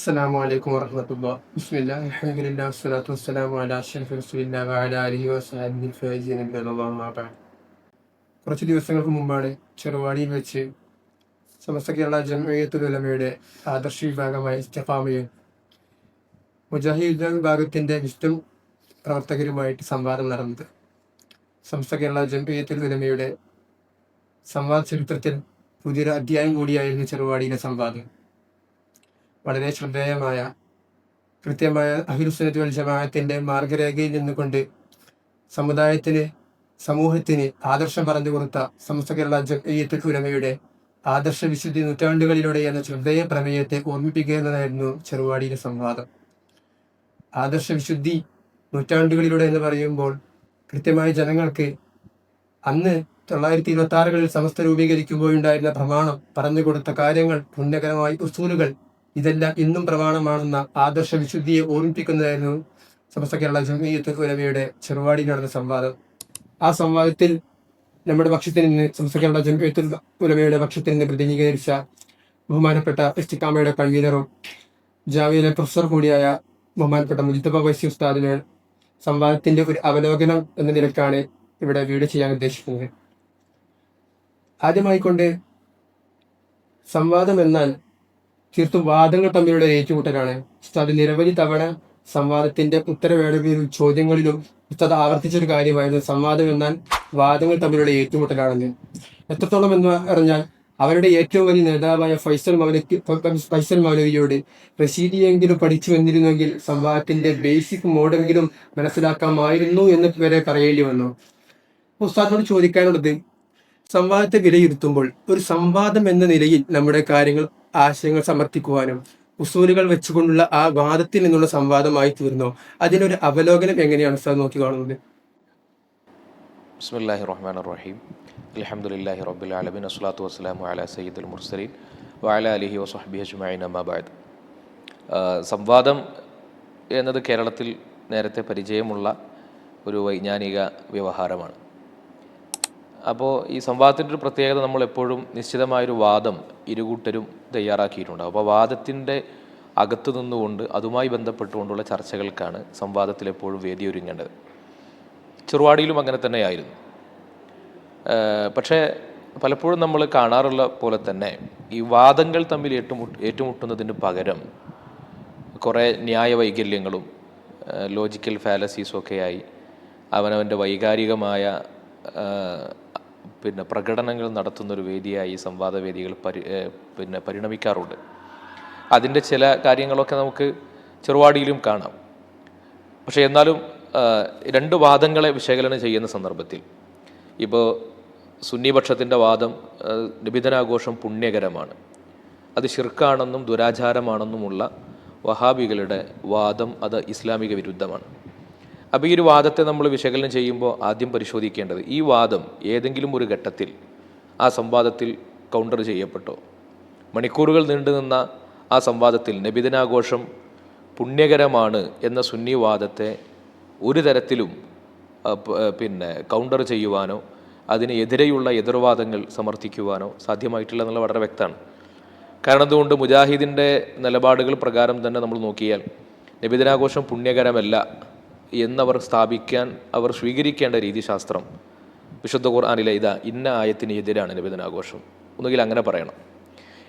അസ്സാം അലൈക്കും വർഹമത്തുള്ള കുറച്ച് ദിവസങ്ങൾക്ക് മുമ്പാണ് ചെറുവാടിയിൽ വെച്ച് സമസ്ത കേരള ജംഇയത്തുലമയുടെ ആദർശ വിഭാഗമായ ഇസ്തഫാമയും മുജാഹിദ് വിഭാഗത്തിന്റെ വിഷ്ണു പ്രവർത്തകരുമായിട്ട് സംവാദം നടന്നത്. സമസ്ത കേരള ജംഇയത്തുലമയുടെ സംവാദ ചരിത്രത്തിൽ പുതിയൊരു അധ്യായം കൂടിയായിരുന്നു ചെറുവാടിയിലെ സംവാദം. വളരെ ശ്രദ്ധേയമായ കൃത്യമായ അഹിരുസുനത്ത് വൽ ജമാഅത്തിന്റെ മാർഗരേഖയിൽ നിന്നുകൊണ്ട് സമുദായത്തിന് സമൂഹത്തിന് ആദർശം പറഞ്ഞു കൊടുത്ത സമസ്ത കേരള ജമയത്തുൽ ഉലമയുടെ ആദർശ വിശുദ്ധി നൂറ്റാണ്ടുകളിലൂടെ എന്ന ശ്രദ്ധേയ പ്രമേയത്തെ ഓർമ്മിപ്പിക്കുക എന്നതായിരുന്നു ചെറുവാടിയിലെ സംവാദം. ആദർശ വിശുദ്ധി നൂറ്റാണ്ടുകളിലൂടെ എന്ന് പറയുമ്പോൾ കൃത്യമായി ജനങ്ങൾക്ക് അന്ന് തൊള്ളായിരത്തി ഇരുപത്തി ആറുകളിൽ സമസ്ത രൂപീകരിക്കുമ്പോഴുണ്ടായിരുന്ന പ്രമാണം പറഞ്ഞു കൊടുത്ത കാര്യങ്ങൾ പുണ്യകരമായ ഉസൂലുകൾ ഇതെല്ലാം ഇന്നും പ്രമാണമാണെന്ന ആദർശ വിശുദ്ധിയെ ഓർമ്മിപ്പിക്കുന്നതായിരുന്നു സമസ്ത കേരള ജമീയത്ത് ഉലമയുടെ ചെറുവാടി നടന്ന സംവാദം. ആ സംവാദത്തിൽ നമ്മുടെ പക്ഷത്തിൽ നിന്ന് സമസ്ത കേരള ജമീയത്ത് ഉലമയുടെ പക്ഷത്തിൽ നിന്ന് പ്രതിനിധീകരിച്ച ബഹുമാനപ്പെട്ട എസ് ടി കാമയുടെ കൺവീനറും ജാവിയിലെ പ്രൊഫസർ കൂടിയായ ബഹുമാനപ്പെട്ട മുജിത്തബ വൈസി ഉസ്താദിന് സംവാദത്തിന്റെ ഒരു അവലോകനം എന്ന നിലക്കാണ് ഇവിടെ വീട് ചെയ്യാൻ ഉദ്ദേശിക്കുന്നത്. ആദ്യമായിക്കൊണ്ട് സംവാദം എന്നാൽ തീർത്തും വാദങ്ങൾ തമ്മിലുള്ള ഏറ്റുമുട്ടലാണ്. ഉസ്താദ് നിരവധി തവണ സംവാദത്തിന്റെ ഉത്തരവേളകളിലും ചോദ്യങ്ങളിലും ഉസ്താദ് ആവർത്തിച്ചൊരു കാര്യമായിരുന്നു. സംവാദം എന്നാൽ വാദങ്ങൾ തമ്മിലുള്ള ഏറ്റുമുട്ടലാണെന്ന് എത്രത്തോളം എന്ന് പറഞ്ഞാൽ അവരുടെ ഏറ്റവും വലിയ നേതാവായ ഫൈസൽ മൗലവി ഫൈസൽ മൗലവിയോട് റഷീദിയെങ്കിലും പഠിച്ചു വന്നിരുന്നെങ്കിൽ സംവാദത്തിന്റെ ബേസിക് മോഡെങ്കിലും മനസ്സിലാക്കാമായിരുന്നു എന്ന് വരെ പറയേണ്ടി വന്നു. ഉസ്താദിനോട് ചോദിക്കാനുള്ളത് സംവാദത്തെ വിലയിരുത്തുമ്പോൾ ഒരു സംവാദം എന്ന നിലയിൽ നമ്മുടെ കാര്യങ്ങൾ ആശയങ്ങൾ സമർത്ഥിക്കുവാനും ഉസൂലുകൾ വെച്ചുകൊണ്ടുള്ള ആ വാദത്തിൽ നിന്നുള്ള സംവാദമായി തീർന്നോ? അതിനൊരു അവലോകനം എങ്ങനെയാണ് സാർ നോക്കി കാണുന്നത്? ബിസ്മില്ലാഹി റഹ്മാൻ റഹീം അലഹമുല്ലാഹി റബ്ബുൽ ആലമിൻ. അസ്ലാത്തു വസ്സലാമു അല സയ്യിദുൽ മുർസലീൻ വാല അലിഹി വസ്ഹബി അജ്മൈൻ അമ്മാബാദ് സംവാദം എന്നത് കേരളത്തിൽ നേരത്തെ പരിചയമുള്ള ഒരു വൈജ്ഞാനിക വ്യവഹാരമാണ്. അപ്പോൾ ഈ സംവാദത്തിന്റെ ഒരു പ്രത്യേകത നമ്മൾ എപ്പോഴും നിശ്ചിതമായൊരു വാദം ഇരുകൂട്ടരും തയ്യാറാക്കിയിട്ടുണ്ട് അപ്പോൾ വാദത്തിന്റെ അകത്ത് നിന്നുകൊണ്ട് അതുമായി ബന്ധപ്പെട്ടുകൊണ്ടുള്ള ചർച്ചകൾക്കാണ് സംവാദത്തിൽ എപ്പോഴും വേദി വേദിയൊരുങ്ങേണ്ടത് ചെറുവാടിയിലും അങ്ങനെ തന്നെയായിരുന്നു. പക്ഷേ പലപ്പോഴും നമ്മൾ കാണാറുള്ള പോലെ തന്നെ ഈ വാദങ്ങൾ തമ്മിൽ ഏറ്റുമുട്ട് ഏറ്റുമുട്ടുന്നതിന് പകരം കുറേ ന്യായവൈകല്യങ്ങളും ലോജിക്കൽ ഫാലസീസും ഒക്കെയായി അവനവന്റെ വൈകാരികമായ പിന്നെ പ്രകടനങ്ങൾ നടത്തുന്നൊരു വേദിയായി ഈ സംവാദ വേദികൾ പരി പിന്നെ പരിണമിക്കാറുണ്ട്. അതിന്റെ ചില കാര്യങ്ങളൊക്കെ നമുക്ക് ചെറുവാടിയിലും കാണാം. പക്ഷേ എന്നാലും രണ്ട് വാദങ്ങളെ വിശകലനം ചെയ്യുന്ന സന്ദർഭത്തിൽ ഇപ്പോൾ സുന്നിപക്ഷത്തിന്റെ വാദം നിബിധനാഘോഷം പുണ്യകരമാണ്. അത് ശിർക്കാണെന്നും ദുരാചാരമാണെന്നുമുള്ള വഹാബികളുടെ വാദം അത് ഇസ്ലാമിക വിരുദ്ധമാണ്. അപ്പോൾ ഈ ഒരു വാദത്തെ നമ്മൾ വിശകലനം ചെയ്യുമ്പോൾ ആദ്യം പരിശോധിക്കേണ്ടത് ഈ വാദം ഏതെങ്കിലും ഒരു ഘട്ടത്തിൽ ആ സംവാദത്തിൽ കൗണ്ടർ ചെയ്യപ്പെട്ടോ? മണിക്കൂറുകൾ നീണ്ടുനിന്ന ആ സംവാദത്തിൽ നബിദിനാഘോഷം പുണ്യകരമാണ് എന്ന സുന്നി വാദത്തെ ഒരു തരത്തിലും പിന്നെ കൗണ്ടർ ചെയ്യുവാനോ അതിന് എതിരെയുള്ള എതിർവാദങ്ങൾ സമർത്ഥിക്കുവാനോ സാധ്യമായിട്ടില്ല എന്നുള്ള വളരെ വ്യക്തമാണ്. കാരണം അതുകൊണ്ട് മുജാഹിദിന്റെ നിലപാടുകൾ പ്രകാരം തന്നെ നമ്മൾ നോക്കിയാൽ നബിദിനാഘോഷം പുണ്യകരമല്ല എന്നവർ സ്ഥാപിക്കാൻ അവർ സ്വീകരിക്കേണ്ട രീതിശാസ്ത്രം വിശുദ്ധ ഖുർആാനിലെ ഇതാ ഇന്ന ആയത്തിന് എതിരാണ് നബിദിനാഘോഷം ഒന്നുകിൽ അങ്ങനെ പറയണം.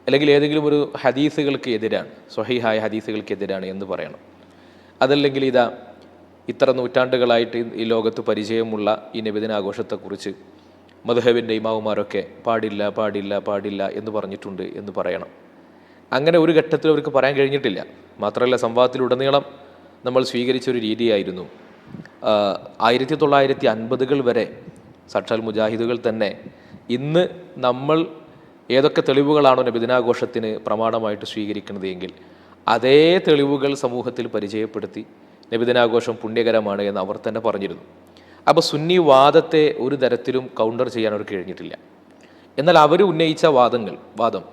അല്ലെങ്കിൽ ഏതെങ്കിലും ഒരു ഹദീസുകൾക്ക് എതിരാണ് സ്വഹീഹായ ഹദീസുകൾക്ക് എതിരാണ് എന്ന് പറയണം. അതല്ലെങ്കിൽ ഇതാ ഇത്ര നൂറ്റാണ്ടുകളായിട്ട് ഈ- ലോകത്ത് പരിചയമുള്ള ഈ നബിദിനാഘോഷത്തെക്കുറിച്ച് മധുഹബിന്റെ ഇമാവുമാരൊക്കെ പാടില്ല പാടില്ല പാടില്ല എന്ന് പറഞ്ഞിട്ടുണ്ട് എന്ന് പറയണം. അങ്ങനെ ഒരു ഘട്ടത്തിൽ അവർക്ക് പറയാൻ കഴിഞ്ഞിട്ടില്ല. മാത്രമല്ല സംവാദത്തിലുടനീളം നമ്മൾ സ്വീകരിച്ച ഒരു രീതിയായിരുന്നു. ആയിരത്തി തൊള്ളായിരത്തി അൻപതുകൾ വരെ സാക്ഷാൽ മുജാഹിദുകൾ തന്നെ ഇന്ന് നമ്മൾ ഏതൊക്കെ തെളിവുകളാണോ നബിദിനാഘോഷത്തിന് പ്രമാണമായിട്ട് സ്വീകരിക്കുന്നത് എങ്കിൽ അതേ തെളിവുകൾ സമൂഹത്തിൽ പരിചയപ്പെടുത്തി നബിദിനാഘോഷം പുണ്യകരമാണ് എന്ന് അവർ തന്നെ പറഞ്ഞിരുന്നു. അപ്പോൾ സുന്നി വാദത്തെ ഒരു തരത്തിലും കൗണ്ടർ ചെയ്യാൻ അവർക്ക് കഴിഞ്ഞിട്ടില്ല. എന്നാൽ അവർ ഉന്നയിച്ച വാദങ്ങൾ വാദം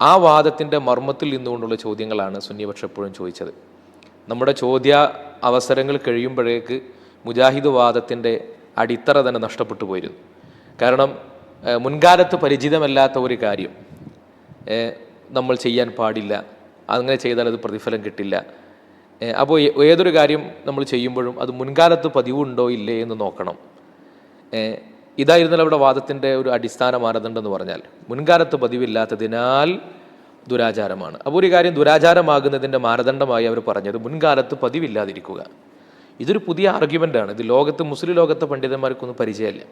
ആ വാദത്തിന്റെ മർമ്മത്തിൽ നിന്നുകൊണ്ടുള്ള ചോദ്യങ്ങളാണ് സുന്നിപക്ഷം എപ്പോഴും ചോദിച്ചത്. നമ്മുടെ ചോദ്യ അവസരങ്ങൾ കഴിയുമ്പോഴേക്ക് മുജാഹിദ് വാദത്തിന്റെ അടിത്തറ തന്നെ നഷ്ടപ്പെട്ടു പോയിരുന്നു. കാരണം മുൻകാലത്ത് പരിചിതമല്ലാത്ത ഒരു കാര്യം. നമ്മൾ ചെയ്യാൻ പാടില്ല. അങ്ങനെ ചെയ്താൽ അത് പ്രതിഫലം കിട്ടില്ല. അപ്പോൾ ഏതൊരു കാര്യം നമ്മൾ ചെയ്യുമ്പോഴും അത് മുൻകാലത്ത് പതിവുണ്ടോ ഇല്ലേ എന്ന് നോക്കണം. ഇതായിരുന്നല്ലോ അവിടെ വാദത്തിന്റെ ഒരു അടിസ്ഥാന മാനദണ്ഡം എന്ന് പറഞ്ഞാൽ മുൻകാലത്ത് പതിവില്ലാത്തതിനാൽ ദുരാചാരമാണ്. അപ്പോൾ ഒരു കാര്യം ദുരാചാരമാകുന്നതിന്റെ മാനദണ്ഡമായി അവർ പറഞ്ഞത് മുൻകാലത്ത് പതിവില്ലാതിരിക്കുക. ഇതൊരു പുതിയ ആർഗ്യുമെന്റാണ് ഇത് ലോകത്ത് മുസ്ലിം ലോകത്തെ പണ്ഡിതന്മാർക്കൊന്നും പരിചയമില്ല.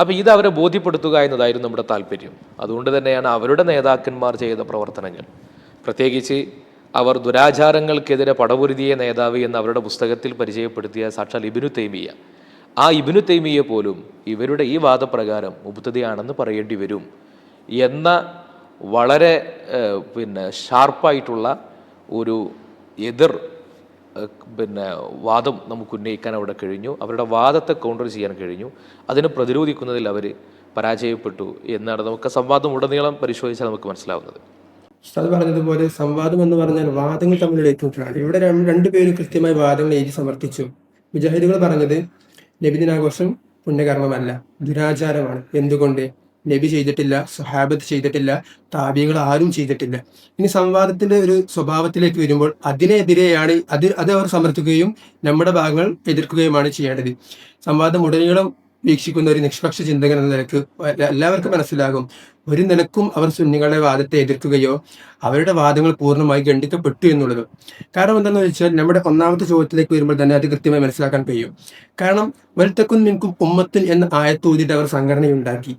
അപ്പോൾ ഇത് അവരെ ബോധ്യപ്പെടുത്തുക എന്നതായിരുന്നു നമ്മുടെ താല്പര്യം. അതുകൊണ്ട് തന്നെയാണ് അവരുടെ നേതാക്കന്മാർ ചെയ്ത പ്രവർത്തനങ്ങൾ. പ്രത്യേകിച്ച് അവർ ദുരാചാരങ്ങൾക്കെതിരെ പടപൊരുതിയ നേതാവ് എന്ന് അവരുടെ പുസ്തകത്തിൽ പരിചയപ്പെടുത്തിയ സാക്ഷാൽ ഇബിനു തൈമിയ ആ ഇബിനു തൈമിയെ പോലും ഇവരുടെ ഈ വാദപ്രകാരം മുബുദ്ധതയാണെന്ന് പറയേണ്ടി വരും എന്ന വളരെ പിന്നെ ഷാർപ്പായിട്ടുള്ള ഒരു എതിർ പിന്നെ വാദം നമുക്ക് ഉന്നയിക്കാൻ അവിടെ കഴിഞ്ഞു. അവരുടെ വാദത്തെ കൗണ്ടർ ചെയ്യാൻ കഴിഞ്ഞു. അതിന് പ്രതിരോധിക്കുന്നതിൽ അവർ പരാജയപ്പെട്ടു എന്നാണ് നമുക്ക് സംവാദം ഉടനീളം പരിശോധിച്ചാൽ നമുക്ക് മനസ്സിലാവുന്നത്. ഉസ്താദ് പറഞ്ഞതുപോലെ സംവാദം എന്ന് പറഞ്ഞാൽ വാദങ്ങൾ തമ്മിലുള്ള ഏറ്റുമുട്ടലാണ് ഇവിടെ രണ്ട് രണ്ടുപേരും കൃത്യമായി വാദങ്ങൾ എഴുതി സമർപ്പിച്ചു. മുജാഹിദുകൾ പറഞ്ഞത് നബിദിനാഘോഷം പുണ്യകർമ്മമല്ല ദുരാചാരമാണ്. എന്തുകൊണ്ട്? നബി ചെയ്തിട്ടില്ല സുഹാബത്ത് ചെയ്തിട്ടില്ല താബികൾ ആരും ചെയ്തിട്ടില്ല. ഇനി സംവാദത്തിന്റെ ഒരു സ്വഭാവത്തിലേക്ക് വരുമ്പോൾ അതിനെതിരെയാണ് അത് അത് അവർ സമർത്ഥിക്കുകയും നമ്മുടെ ഭാഗങ്ങൾ എതിർക്കുകയുമാണ് ചെയ്യേണ്ടത്. സംവാദം ഉടനീളം വീക്ഷിക്കുന്ന ഒരു നിഷ്പക്ഷ ചിന്തകൻ എന്ന നിലയ്ക്ക് എല്ലാവർക്കും മനസ്സിലാകും. ഒരു നിലക്കും അവർ സുന്നികളുടെ വാദത്തെ എതിർക്കുകയോ അവരുടെ വാദങ്ങൾ പൂർണമായി ഖണ്ഡിക്കപ്പെട്ടു എന്നുള്ളത്. കാരണം എന്താണെന്ന് വെച്ചാൽ നമ്മുടെ ഒന്നാമത്തെ ചോദ്യത്തിലേക്ക് വരുമ്പോൾ തന്നെ അത് കൃത്യമായി മനസ്സിലാക്കാൻ കഴിയും. കാരണം വലുത്തക്കും നിൽക്കും ഉമ്മത്തിൻ എന്ന ആയത്ത് ഊതിയിട്ട് അവർ സംഘടനയുണ്ടാക്കി.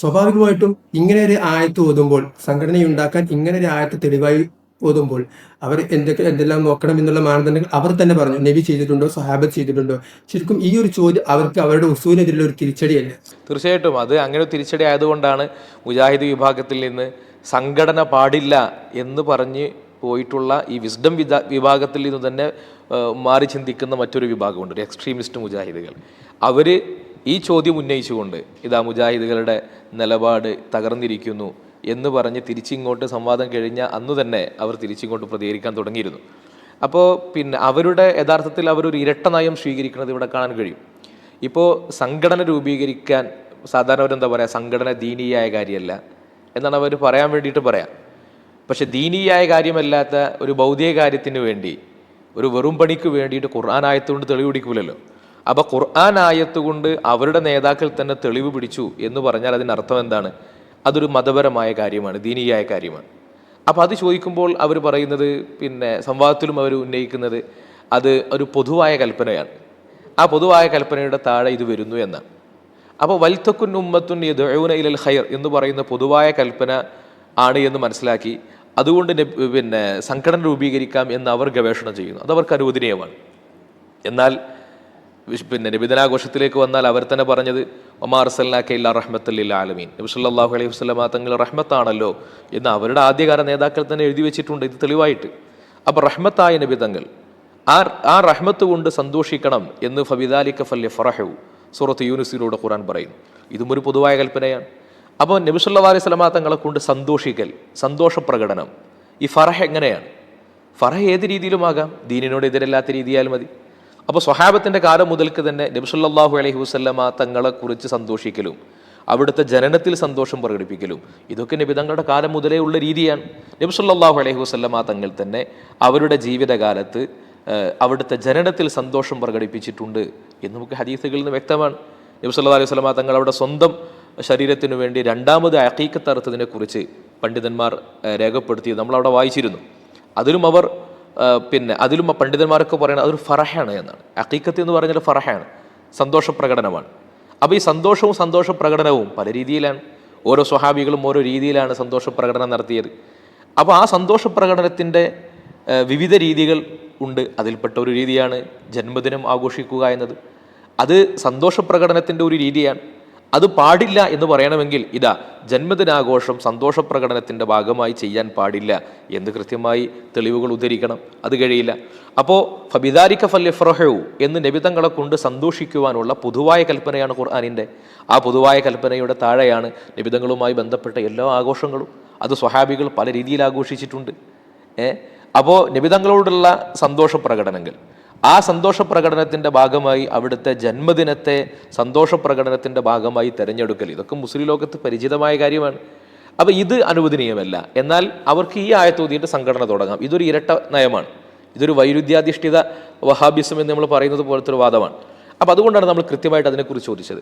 സ്വാഭാവികമായിട്ടും ഇങ്ങനെ ഒരു ആയത്ത് ഓതുമ്പോൾ സംഘടനയുണ്ടാക്കാൻ ഇങ്ങനെ ഒരു ആയത്ത് തെളിവായി ഓതുമ്പോൾ അവർ എന്തൊക്കെ എന്തെല്ലാം നോക്കണം എന്നുള്ള മാനദണ്ഡങ്ങൾ അവർ തന്നെ പറഞ്ഞു. നബി ചെയ്തിട്ടുണ്ടോ? സഹാബത്ത് ചെയ്തിട്ടുണ്ടോ? ശരിക്കും ഈ ഒരു ചോദ്യം അവർക്ക് അവരുടെ ഉസൂലിനെതിരെയുള്ള ഒരു തിരിച്ചടിയല്ല? തീർച്ചയായിട്ടും. അത് അങ്ങനെ ഒരു തിരിച്ചടി ആയതുകൊണ്ടാണ് മുജാഹിദ് വിഭാഗത്തിൽ നിന്ന് സംഘടന പാടില്ല എന്ന് പറഞ്ഞ് പോയിട്ടുള്ള ഈ വിസ്ഡം വിഭാഗത്തിൽ നിന്ന് തന്നെ മാറി ചിന്തിക്കുന്ന മറ്റൊരു വിഭാഗമുണ്ട് ഒരു എക്സ്ട്രീമിസ്റ്റ് മുജാഹിദുകൾ. അവർ ഈ ചോദ്യം ഉന്നയിച്ചുകൊണ്ട് ഇതാ മുജാഹിദുകളുടെ നിലപാട് തകർന്നിരിക്കുന്നു എന്ന് പറഞ്ഞ് തിരിച്ചിങ്ങോട്ട് സംവാദം കഴിഞ്ഞ അന്ന് തന്നെ അവർ തിരിച്ചിങ്ങോട്ട് പ്രതികരിക്കാൻ തുടങ്ങിയിരുന്നു. അപ്പോൾ പിന്നെ അവരുടെ യഥാർത്ഥത്തിൽ അവരൊരു ഇരട്ട നയം സ്വീകരിക്കുന്നത് ഇവിടെ കാണാൻ കഴിയും. ഇപ്പോൾ സംഘടന രൂപീകരിക്കാൻ സാധാരണ അവരെന്താ പറയുക സംഘടന ദീനീയായ കാര്യമല്ല എന്നാണ് അവർ പറയാൻ വേണ്ടിയിട്ട് പറയാം. പക്ഷെ ദീനീയായ കാര്യമല്ലാത്ത ഒരു ഭൗതിക കാര്യത്തിന് വേണ്ടി ഒരു വെറും പണിക്ക് വേണ്ടിയിട്ട് ഖുർആൻ ആയത്തുകൊണ്ട് തെളിവ് പിടിക്കൂലല്ലോ അപ്പോൾ ഖുർആൻ ആയത്ത് കൊണ്ട് അവരുടെ നേതാക്കൾ തന്നെ തെളിവ് പിടിച്ചു എന്ന് പറഞ്ഞാൽ അതിനർത്ഥം എന്താണ്? അതൊരു മതപരമായ കാര്യമാണ് ദീനീയായ കാര്യമാണ്. അപ്പോൾ അത് ചോദിക്കുമ്പോൾ അവർ പറയുന്നത് പിന്നെ സംവാദത്തിലും അവർ ഉന്നയിക്കുന്നത് അത് ഒരു പൊതുവായ കൽപ്പനയാണ്. ആ പൊതുവായ കൽപ്പനയുടെ താഴെ ഇത് വരുന്നു എന്നാണ്. അപ്പോൾ വൽത്തക്കുൻ ഉമ്മത്തുൻ യദഊന ഇലൽ ഖൈർ എന്ന് പറയുന്ന പൊതുവായ കൽപ്പന ആണ് എന്ന് മനസ്സിലാക്കി. അതുകൊണ്ട് പിന്നെ സംഘടന രൂപീകരിക്കാം എന്ന് അവർ ഗവേഷണം ചെയ്യുന്നു. അത് അവർക്ക് അനുവദനീയമാണ്. എന്നാൽ പിന്നെ നബിദിനാഘോഷത്തിലേക്ക് വന്നാൽ അവർ തന്നെ പറഞ്ഞത് ഒമാർ സല്ലാക്ക ഇല്ല ആലമീൻ. നബി സല്ലല്ലാഹു അലൈഹി വസല്ലമ തങ്ങൾ റഹ്മത്താണല്ലോ എന്ന് അവരുടെ ആദ്യകാല നേതാക്കൾ തന്നെ എഴുതി വെച്ചിട്ടുണ്ട് ഇത് തെളിവായിട്ട്. അപ്പോൾ റഹ്മത്തായ നബി തങ്ങൾ ആ ആ റഹ്മത്ത് കൊണ്ട് സന്തോഷിക്കണം എന്ന് ഫബിദാലിക്ക ഫല്യ ഫറഹു സൂറത്ത് യൂനുസിലൂടെ ഖുറാൻ പറയുന്നു. ഇതും ഒരു പൊതുവായ കൽപ്പനയാണ്. അപ്പോൾ നബി സല്ലല്ലാഹു അലൈഹി വസല്ലമ തങ്ങളെ കൊണ്ട് സന്തോഷിക്കൽ സന്തോഷ പ്രകടനം ഈ ഫറഹ് എങ്ങനെയാണ്? ഫറഹ് ഏത് രീതിയിലുമാകാം ദീനിനോട് എതിരല്ലാത്ത രീതിയാൽ മതി. അപ്പോൾ സ്വഹാബത്തിന്റെ കാലം മുതൽക്ക് തന്നെ നബ്സുല്ലാഹു അലഹി വസ്ല്ലമ തങ്ങളെക്കുറിച്ച് സന്തോഷിക്കലും അവിടുത്തെ ജനനത്തിൽ സന്തോഷം പ്രകടിപ്പിക്കലും ഇതൊക്കെ നബി തങ്ങളുടെ കാലം മുതലേ ഉള്ള രീതിയാണ്. നബ്സുല്ലാഹു അലഹി വസ്ല്ലമ തങ്ങൾ തന്നെ അവരുടെ ജീവിതകാലത്ത് അവിടുത്തെ ജനനത്തിൽ സന്തോഷം പ്രകടിപ്പിച്ചിട്ടുണ്ട് എന്ന് നമുക്ക് ഹദീസുകളിൽ നിന്ന് വ്യക്തമാണ്. നബി സല്ലല്ലാഹു അലൈഹി വസല്ലമ തങ്ങൾ അവിടെ സ്വന്തം ശരീരത്തിനു വേണ്ടി രണ്ടാമത് അക്കീക്കത്ത് അറുത്തതിനെ കുറിച്ച് പണ്ഡിതന്മാർ രേഖപ്പെടുത്തി നമ്മൾ അവിടെ വായിച്ചിരുന്നു. അതിലും അവർ പിന്നെ അതിലും പണ്ഡിതന്മാരൊക്കെ പറയുന്നത് അതൊരു ഫറഹയാണ് എന്നാണ്. അക്കീക്കത്ത് എന്ന് പറഞ്ഞാൽ ഫറഹയാണ് സന്തോഷ പ്രകടനമാണ്. അപ്പോൾ ഈ സന്തോഷവും സന്തോഷ പ്രകടനവും പല രീതിയിലാണ്. ഓരോ സ്വഹാബികളും ഓരോ രീതിയിലാണ് സന്തോഷ പ്രകടനം നടത്തിയത്. അപ്പോൾ ആ സന്തോഷ പ്രകടനത്തിന്റെ വിവിധ രീതികൾ ഉണ്ട്. അതിൽപ്പെട്ട ഒരു രീതിയാണ് ജന്മദിനം ആഘോഷിക്കുക എന്നത്. അത് സന്തോഷ പ്രകടനത്തിന്റെ ഒരു രീതിയാണ്. അത് പാടില്ല എന്ന് പറയണമെങ്കിൽ ഇതാ ജന്മദിനാഘോഷം സന്തോഷ പ്രകടനത്തിന്റെ ഭാഗമായി ചെയ്യാൻ പാടില്ല എന്ന് കൃത്യമായി തെളിവുകൾ ഉദ്ധരിക്കണം. അത് കഴിയില്ല. അപ്പോൾ ഫബിദാരിക്ക ഫല്യഫ്രഹു എന്ന് നബിതങ്ങളെ കൊണ്ട് സന്തോഷിക്കുവാനുള്ള പൊതുവായ കൽപ്പനയാണ് ഖുർആാനിന്റെ ആ പൊതുവായ കൽപ്പനയുടെ താഴെയാണ് നബിതങ്ങളുമായി ബന്ധപ്പെട്ട എല്ലാ ആഘോഷങ്ങളും. അത് സ്വഹാബികൾ പല രീതിയിൽ ആഘോഷിച്ചിട്ടുണ്ട്. ഏ? അപ്പോൾ നബിതങ്ങളോടുള്ള സന്തോഷ പ്രകടനങ്ങൾ ആ സന്തോഷ പ്രകടനത്തിന്റെ ഭാഗമായി അവിടുത്തെ ജന്മദിനത്തെ സന്തോഷ പ്രകടനത്തിന്റെ ഭാഗമായി തിരഞ്ഞെടുക്കൽ. ഇതൊക്കെ മുസ്ലിം ലോകത്ത് പരിചിതമായ കാര്യമാണ്. അപ്പോൾ ഇത് അനുവദനീയമല്ല. എന്നാൽ അവർക്ക് ഈ ആയത്ത് ഓതിയിട്ട് സംഘടന തുടങ്ങാം. ഇതൊരു ഇരട്ട നയമാണ്. ഇതൊരു വൈരുദ്ധ്യാധിഷ്ഠിത വഹാബിസം എന്ന് നമ്മൾ പറയുന്നത് പോലത്തെ ഒരു വാദമാണ്. അപ്പോൾ അതുകൊണ്ടാണ് നമ്മൾ കൃത്യമായിട്ട് അതിനെക്കുറിച്ച് ചോദിച്ചത്.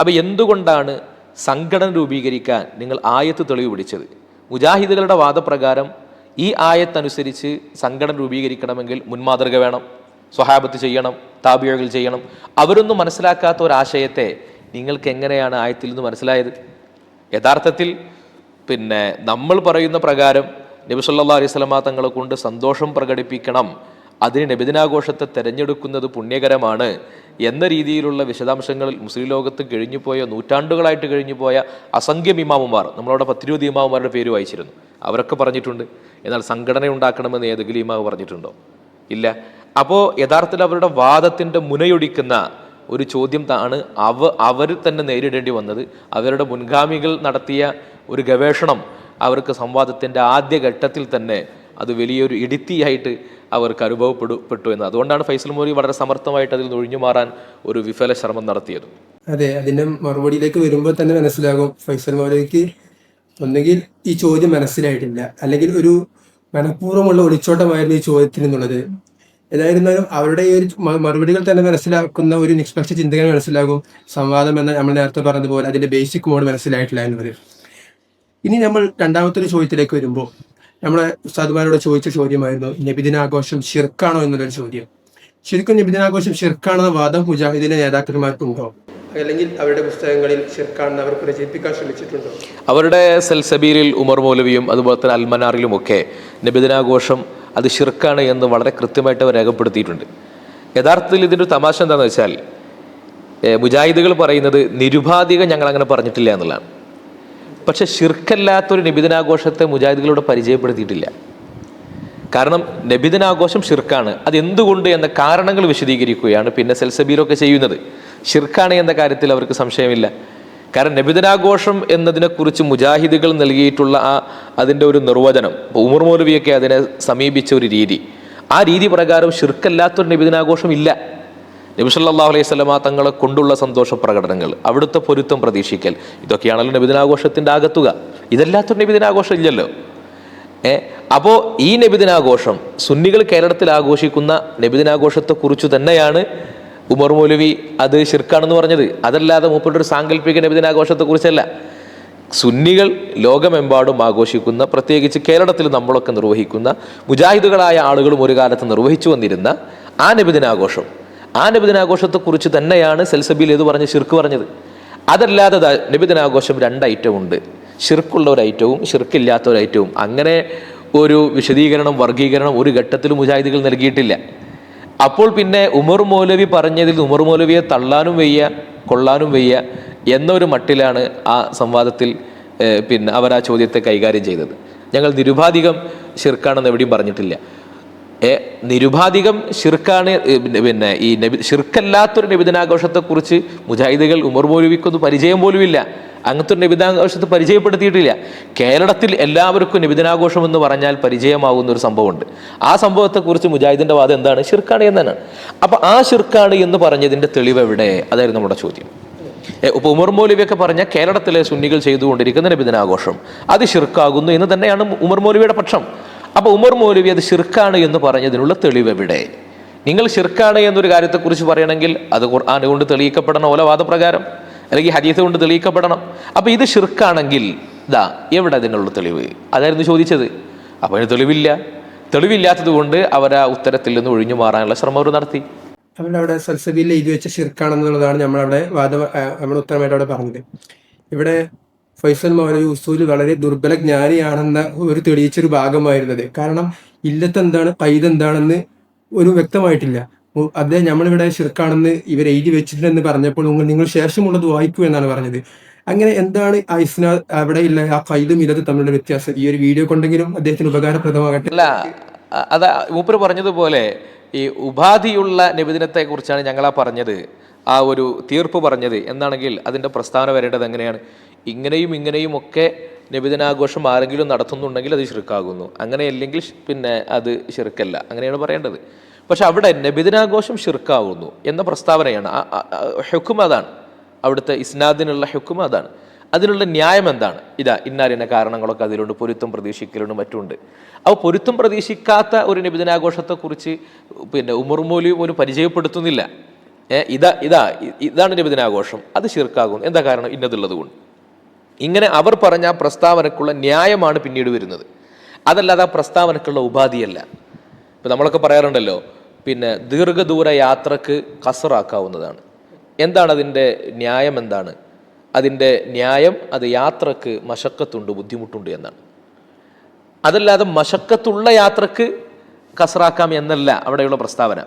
അപ്പോൾ എന്തുകൊണ്ടാണ് സംഘടന രൂപീകരിക്കാൻ നിങ്ങൾ ആയത്ത് തെളിവ് പിടിച്ചത്? മുജാഹിദുകളുടെ വാദപ്രകാരം ഈ ആയത്തനുസരിച്ച് സംഘടന രൂപീകരിക്കണമെങ്കിൽ മുൻമാതൃക വേണം. സ്വഹാബത്ത് ചെയ്യണം താബിയകൾ ചെയ്യണം. അവരൊന്നും മനസ്സിലാക്കാത്ത ഒരാശയത്തെ നിങ്ങൾക്ക് എങ്ങനെയാണ് ആയത്തിൽ നിന്ന് മനസ്സിലായത്? യഥാർത്ഥത്തിൽ പിന്നെ നമ്മൾ പറയുന്ന പ്രകാരം നബി സല്ലാ അലൈഹി സ്വലമ തങ്ങളെ കൊണ്ട് സന്തോഷം പ്രകടിപ്പിക്കണം. അതിന് നബിദിനാഘോഷത്തെ തിരഞ്ഞെടുക്കുന്നത് പുണ്യകരമാണ് എന്ന രീതിയിലുള്ള വിശദാംശങ്ങളിൽ മുസ്ലിം ലോകത്ത് കഴിഞ്ഞുപോയ നൂറ്റാണ്ടുകളായിട്ട് കഴിഞ്ഞുപോയ അസംഖ്യം ഇമാമുമാർ നമ്മളവിടെ പത്തിരുപത് ഇമാമുമാരുടെ പേര് വായിച്ചിരുന്നു. അവരൊക്കെ പറഞ്ഞിട്ടുണ്ട് എന്നാൽ സംഘടന ഉണ്ടാക്കണമെന്ന് ഏതെങ്കിലും ഇമാവ് പറഞ്ഞിട്ടുണ്ടോ? ഇല്ല. അപ്പോൾ യഥാർത്ഥത്തിൽ അവരുടെ വാദത്തിന്റെ മുനയൊടിക്കുന്ന ഒരു ചോദ്യം ആണ് അവ അവർ തന്നെ നേരിടേണ്ടി വന്നത്. അവരുടെ മുൻഗാമികൾ നടത്തിയ ഒരു ഗവേഷണം അവർക്ക് സംവാദത്തിന്റെ ആദ്യ ഘട്ടത്തിൽ തന്നെ അത് വലിയൊരു ഇടുത്തിയായിട്ട് അവർക്ക് അനുഭവപ്പെടുപ്പെട്ടു എന്ന്. അതുകൊണ്ടാണ് ഫൈസൽ മോരി വളരെ സമർത്ഥമായിട്ട് അതിൽ ഒഴിഞ്ഞു മാറാൻ ഒരു വിഫല ശ്രമം നടത്തിയത്. അതെ അതിന്റെ മറുപടിയിലേക്ക് വരുമ്പോൾ തന്നെ മനസ്സിലാകും ഫൈസൽ മൗലവിക്ക് ഒന്നുകിൽ ഈ ചോദ്യം മനസ്സിലായിട്ടില്ല. അല്ലെങ്കിൽ ഒരു മനഃപൂർവമുള്ള ഒളിച്ചോട്ടമായിരുന്നു ഈ ചോദ്യത്തിന് എന്നുള്ളത് ഏതായിരുന്നാലും അവരുടെ ഈ ഒരു മറുപടികൾ തന്നെ മനസ്സിലാക്കുന്ന ഒരു നിഷ്പക്ഷ ചിന്തകൻ മനസ്സിലാകും. സംവാദം എന്ന നമ്മൾ നേരത്തെ പറഞ്ഞതുപോലെ അതിന്റെ ബേസിക് മോഡ് മനസ്സിലായിട്ടില്ല എന്നവർ ഇനി നമ്മൾ രണ്ടാമത്തെ ഒരു ചോദ്യത്തിലേക്ക് വരുമ്പോൾ നമ്മളെ സാധുമാരോട് ചോദിച്ച ചോദ്യമായിരുന്നു നബിദിനാഘോഷം ഷിർക്കാണോ എന്നുള്ളൊരു ചോദ്യം. ശരിക്കും നബിദിനാഘോഷം ഷിർക്കാണെന്ന വാദം മുജാഹിദിന്റെ നേതാക്കന്മാർക്കുണ്ടോ? അല്ലെങ്കിൽ അവരുടെ പുസ്തകങ്ങളിൽ ഷിർക്കാണെന്ന് അവർ പ്രചരിപ്പിക്കാൻ ശ്രമിച്ചിട്ടുണ്ടോ? അവരുടെ സെൽസബീരിൽ ഉമർ മൗലവിയും അതുപോലെ തന്നെ അൽമനാറിലും ഒക്കെ നബിദിനാഘോഷം അത് ഷിർക്കാണ് എന്ന് വളരെ കൃത്യമായിട്ട് അവർ രേഖപ്പെടുത്തിയിട്ടുണ്ട്. യഥാർത്ഥത്തിൽ ഇതിന്റെ ഒരു തമാശ എന്താണെന്ന് വെച്ചാൽ മുജാഹിദുകൾ പറയുന്നത് നിരുപാധികം ഞങ്ങൾ അങ്ങനെ പറഞ്ഞിട്ടില്ല എന്നുള്ളതാണ്. പക്ഷെ ഷിർക്കല്ലാത്തൊരു നബിദിനാഘോഷത്തെ മുജാഹിദുകളോട് പരിചയപ്പെടുത്തിയിട്ടില്ല. കാരണം നബിദിനാഘോഷം ഷിർക്കാണ് അത് എന്തുകൊണ്ട് എന്ന കാരണങ്ങൾ വിശദീകരിക്കുകയാണ് പിന്നെ സെൽസബീറൊക്കെ ചെയ്യുന്നത്. ഷിർക്കാണ് എന്ന കാര്യത്തിൽ അവർക്ക് സംശയമില്ല. കാരണം നബിദിനാഘോഷം എന്നതിനെക്കുറിച്ച് മുജാഹിദുകൾ നൽകിയിട്ടുള്ള ആ അതിന്റെ ഒരു നിർവചനം ഉമർ മൗലവിയൊക്കെ അതിനെ സമീപിച്ച ഒരു രീതി. ആ രീതി പ്രകാരം ഷിർക്കല്ലാത്തൊരു നബിദിനാഘോഷം ഇല്ല. നബി സല്ലല്ലാഹു അലൈഹി സ്വലമ തങ്ങളെ കൊണ്ടുള്ള സന്തോഷ പ്രകടനങ്ങൾ അവിടുത്തെ പൊരുത്തം പ്രതീക്ഷിക്കൽ ഇതൊക്കെയാണല്ലോ നബിദിനാഘോഷത്തിന്റെ ആകത്തുക. ഇതല്ലാത്തൊരു നബിദിനാഘോഷം ഇല്ലല്ലോ. ഏ അപ്പോൾ ഈ നബിദിനാഘോഷം സുന്നികൾ കേരളത്തിൽ ആഘോഷിക്കുന്ന നബിദിനാഘോഷത്തെക്കുറിച്ച് തന്നെയാണ് ഉമർ മൗലവി അത് ഷിർക്കാണെന്ന് പറഞ്ഞത്. അതല്ലാതെ മൂപ്പരുടെ ഒരു സാങ്കല്പിക നബിദിനാഘോഷത്തെക്കുറിച്ചല്ല സുന്നികൾ ലോകമെമ്പാടും ആഘോഷിക്കുന്ന പ്രത്യേകിച്ച് കേരളത്തിൽ നമ്മളൊക്കെ നിർവഹിക്കുന്ന മുജാഹിദുകളായ ആളുകളും ഒരു കാലത്ത് നിർവഹിച്ചു വന്നിരുന്ന ആ നബിദിനാഘോഷം ആ നബിദിനാഘോഷത്തെക്കുറിച്ച് തന്നെയാണ് സെൽസബിൽ ഏത് പറഞ്ഞ് ഷിർക്ക് പറഞ്ഞത്. അതല്ലാതെ നബിദിനാഘോഷം രണ്ട് ഐറ്റം ഉണ്ട്. ഷിർക്കുള്ള ഒരു ഐറ്റവും ഷിർക്കില്ലാത്ത ഒരു ഐറ്റവും. അങ്ങനെ ഒരു വിശദീകരണം വർഗീകരണം ഒരു ഘട്ടത്തിലും മുജാഹിദികൾ നൽകിയിട്ടില്ല. അപ്പോൾ പിന്നെ ഉമർ മൗലവി പറഞ്ഞതിൽ ഉമർ മൗലവിയെ തള്ളാനും വയ്യ കൊള്ളാനും വയ്യ എന്നൊരു മട്ടിലാണ് ആ സംവാദത്തിൽ പിന്നെ അവർ ആ ചോദ്യത്തെ കൈകാര്യം ചെയ്തത്. ഞങ്ങൾ നിരുപാധികം ശിർക്കാണെന്ന് എവിടെയും പറഞ്ഞിട്ടില്ല. നിരുപാധികം ഷിർക്കാണ് പിന്നെ- ഈ നബി ഷിർക്കല്ലാത്തൊരു നബിദിനാഘോഷത്തെക്കുറിച്ച് മുജാഹിദുകൾ ഉമർ മൗലവിക്കൊന്നും പരിചയം പോലുമില്ല. അങ്ങനത്തെ ഒരു നബിദിനാഘോഷത്തെ പരിചയപ്പെടുത്തിയിട്ടില്ല. കേരളത്തിൽ എല്ലാവർക്കും നബിദിനാഘോഷം എന്ന് പറഞ്ഞാൽ പരിചയമാകുന്ന ഒരു സംഭവമുണ്ട്. ആ സംഭവത്തെക്കുറിച്ച് മുജാഹിദിന്റെ വാദം എന്താണ്? ഷിർക്കാണ് എന്നാണ്. അപ്പൊ ആ ഷിർക്കാണ് എന്ന് പറഞ്ഞതിന്റെ തെളിവ് എവിടെ? അതായിരുന്നു നമ്മുടെ ചോദ്യം. ഇപ്പൊ ഉമർ മൗലവിയൊക്കെ പറഞ്ഞ കേരളത്തിലെ സുന്നികൾ ചെയ്തുകൊണ്ടിരിക്കുന്ന നബിദിനാഘോഷം. അത് ഷിർക്കാകുന്നു എന്ന് തന്നെയാണ് ഉമർ മൗലവിയുടെ പക്ഷം. അപ്പൊ ഉമർ മൗലവി അത് ഷിർക്കാണ് എന്ന് പറഞ്ഞതിനുള്ള തെളിവ് എവിടെ? നിങ്ങൾ ഷിർക്കാണ് എന്നൊരു കാര്യത്തെക്കുറിച്ച് പറയണമെങ്കിൽ അത് ഖുർആൻ കൊണ്ട് തെളിയിക്കപ്പെടണം ഓല വാദപ്രകാരം അല്ലെങ്കിൽ ഹദീസ് കൊണ്ട് തെളിയിക്കപ്പെടണം. അപ്പോൾ ഇത് ഷിർക്കാണെങ്കിൽ ഇതാ എവിടെ അതിനുള്ള തെളിവ്? അതായിരുന്നു ചോദിച്ചത്. അപ്പൊ അതിന് തെളിവില്ല. തെളിവില്ലാത്തത് കൊണ്ട് അവർ ആ ഉത്തരത്തിൽ നിന്ന് ഒഴിഞ്ഞു മാറാനുള്ള ശ്രമം അവർ നടത്തി. നമ്മളവിടെ സൽസബിയിൽ എഴുതി വെച്ച ഷിർക്കാണെന്നുള്ളതാണ് നമ്മളവിടെ വാദ നമ്മുടെ ഉത്തരമായിട്ട് അവിടെ പറഞ്ഞത്. ഇവിടെ ഫൈസൽ മൗലവി ഉസൂൽ വളരെ ദുർബല ജ്ഞാനിയാണെന്ന ഒരു തെളിയിച്ചൊരു ഭാഗമായിരുന്നത്. കാരണം ഇല്ലത്ത് എന്താണ് കൈത് എന്താണെന്ന് ഒരു വ്യക്തമായിട്ടില്ല. അദ്ദേഹം നമ്മളിവിടെ ശിർക്കാണെന്ന് ഇവർ എഴുതി വെച്ചിട്ടുണ്ടെന്ന് പറഞ്ഞപ്പോൾ നിങ്ങൾ ശേഷമുള്ളത് വായിക്കൂ എന്നാണ് പറഞ്ഞത്. അങ്ങനെ എന്താണ് ആ ഇസ്ന അവിടെ ഇല്ല ആ കൈതും ഇല്ലത് തമ്മിലുള്ള വ്യത്യാസം? ഈ ഒരു വീഡിയോ കൊണ്ടെങ്കിലും അദ്ദേഹത്തിന് ഉപകാരപ്രദമാകട്ടെ? അല്ല അതാ മൂപ്പര് പറഞ്ഞതുപോലെ ഈ ഉപാധിയുള്ള നിബിദിനത്തെ കുറിച്ചാണ് ഞങ്ങളാ പറഞ്ഞത് ആ ഒരു തീർപ്പ് പറഞ്ഞത്. എന്നാണെങ്കിൽ അതിന്റെ പ്രസ്താവന വരേണ്ടത് എങ്ങനെയാണ്? ഇങ്ങനെയും ഇങ്ങനെയും ഒക്കെ നബിദിനാഘോഷം ആരെങ്കിലും നടത്തുന്നുണ്ടെങ്കിൽ അത് ഷിർക്കാകുന്നു അങ്ങനെയല്ലെങ്കിൽ പിന്നെ അത് ഷിർക്കല്ല അങ്ങനെയാണ് പറയേണ്ടത്. പക്ഷെ അവിടെ നബിദിനാഘോഷം ഷിർക്കാവുന്നു എന്ന പ്രസ്താവനയാണ്. ഹെക്കും അതാണ്. അവിടുത്തെ ഇസ്നാദിനുള്ള ഹുക്കും അതാണ്. അതിനുള്ള ന്യായം എന്താണ്? ഇതാ ഇന്നാലിന്ന കാരണങ്ങളൊക്കെ അതിലുണ്ട്. പൊരുത്തം പ്രതീക്ഷിക്കലുണ്ട് മറ്റുണ്ട് അപ്പോൾ പൊരുത്തം പ്രതീക്ഷിക്കാത്ത ഒരു നബിദിനാഘോഷത്തെക്കുറിച്ച് പിന്നെ ഉമർ മോലി പോലും പരിചയപ്പെടുത്തുന്നില്ല. ഇതാ ഇതാ ഇതാണ് നബിദിനാഘോഷം അത് ഷിർക്കാകുന്നു എന്താ കാരണം? ഇന്നതുള്ളത് കൊണ്ട് ഇങ്ങനെ അവർ പറഞ്ഞ ആ പ്രസ്താവനക്കുള്ള ന്യായമാണ് പിന്നീട് വരുന്നത്. അതല്ലാതെ ആ പ്രസ്താവനക്കുള്ള ഉപാധിയല്ല. ഇപ്പം നമ്മളൊക്കെ പറയാറുണ്ടല്ലോ പിന്നെ ദീർഘദൂര യാത്രയ്ക്ക് കസറാക്കാവുന്നതാണ്. എന്താണ് അതിന്റെ ന്യായം എന്താണ്? അതിന്റെ ന്യായം അത് യാത്രയ്ക്ക് മശക്കത്തുണ്ട് ബുദ്ധിമുട്ടുണ്ട് എന്നാണ്. അതല്ലാതെ മശക്കത്തുള്ള യാത്രയ്ക്ക് കസറാക്കാം എന്നല്ല അവിടെയുള്ള പ്രസ്താവന.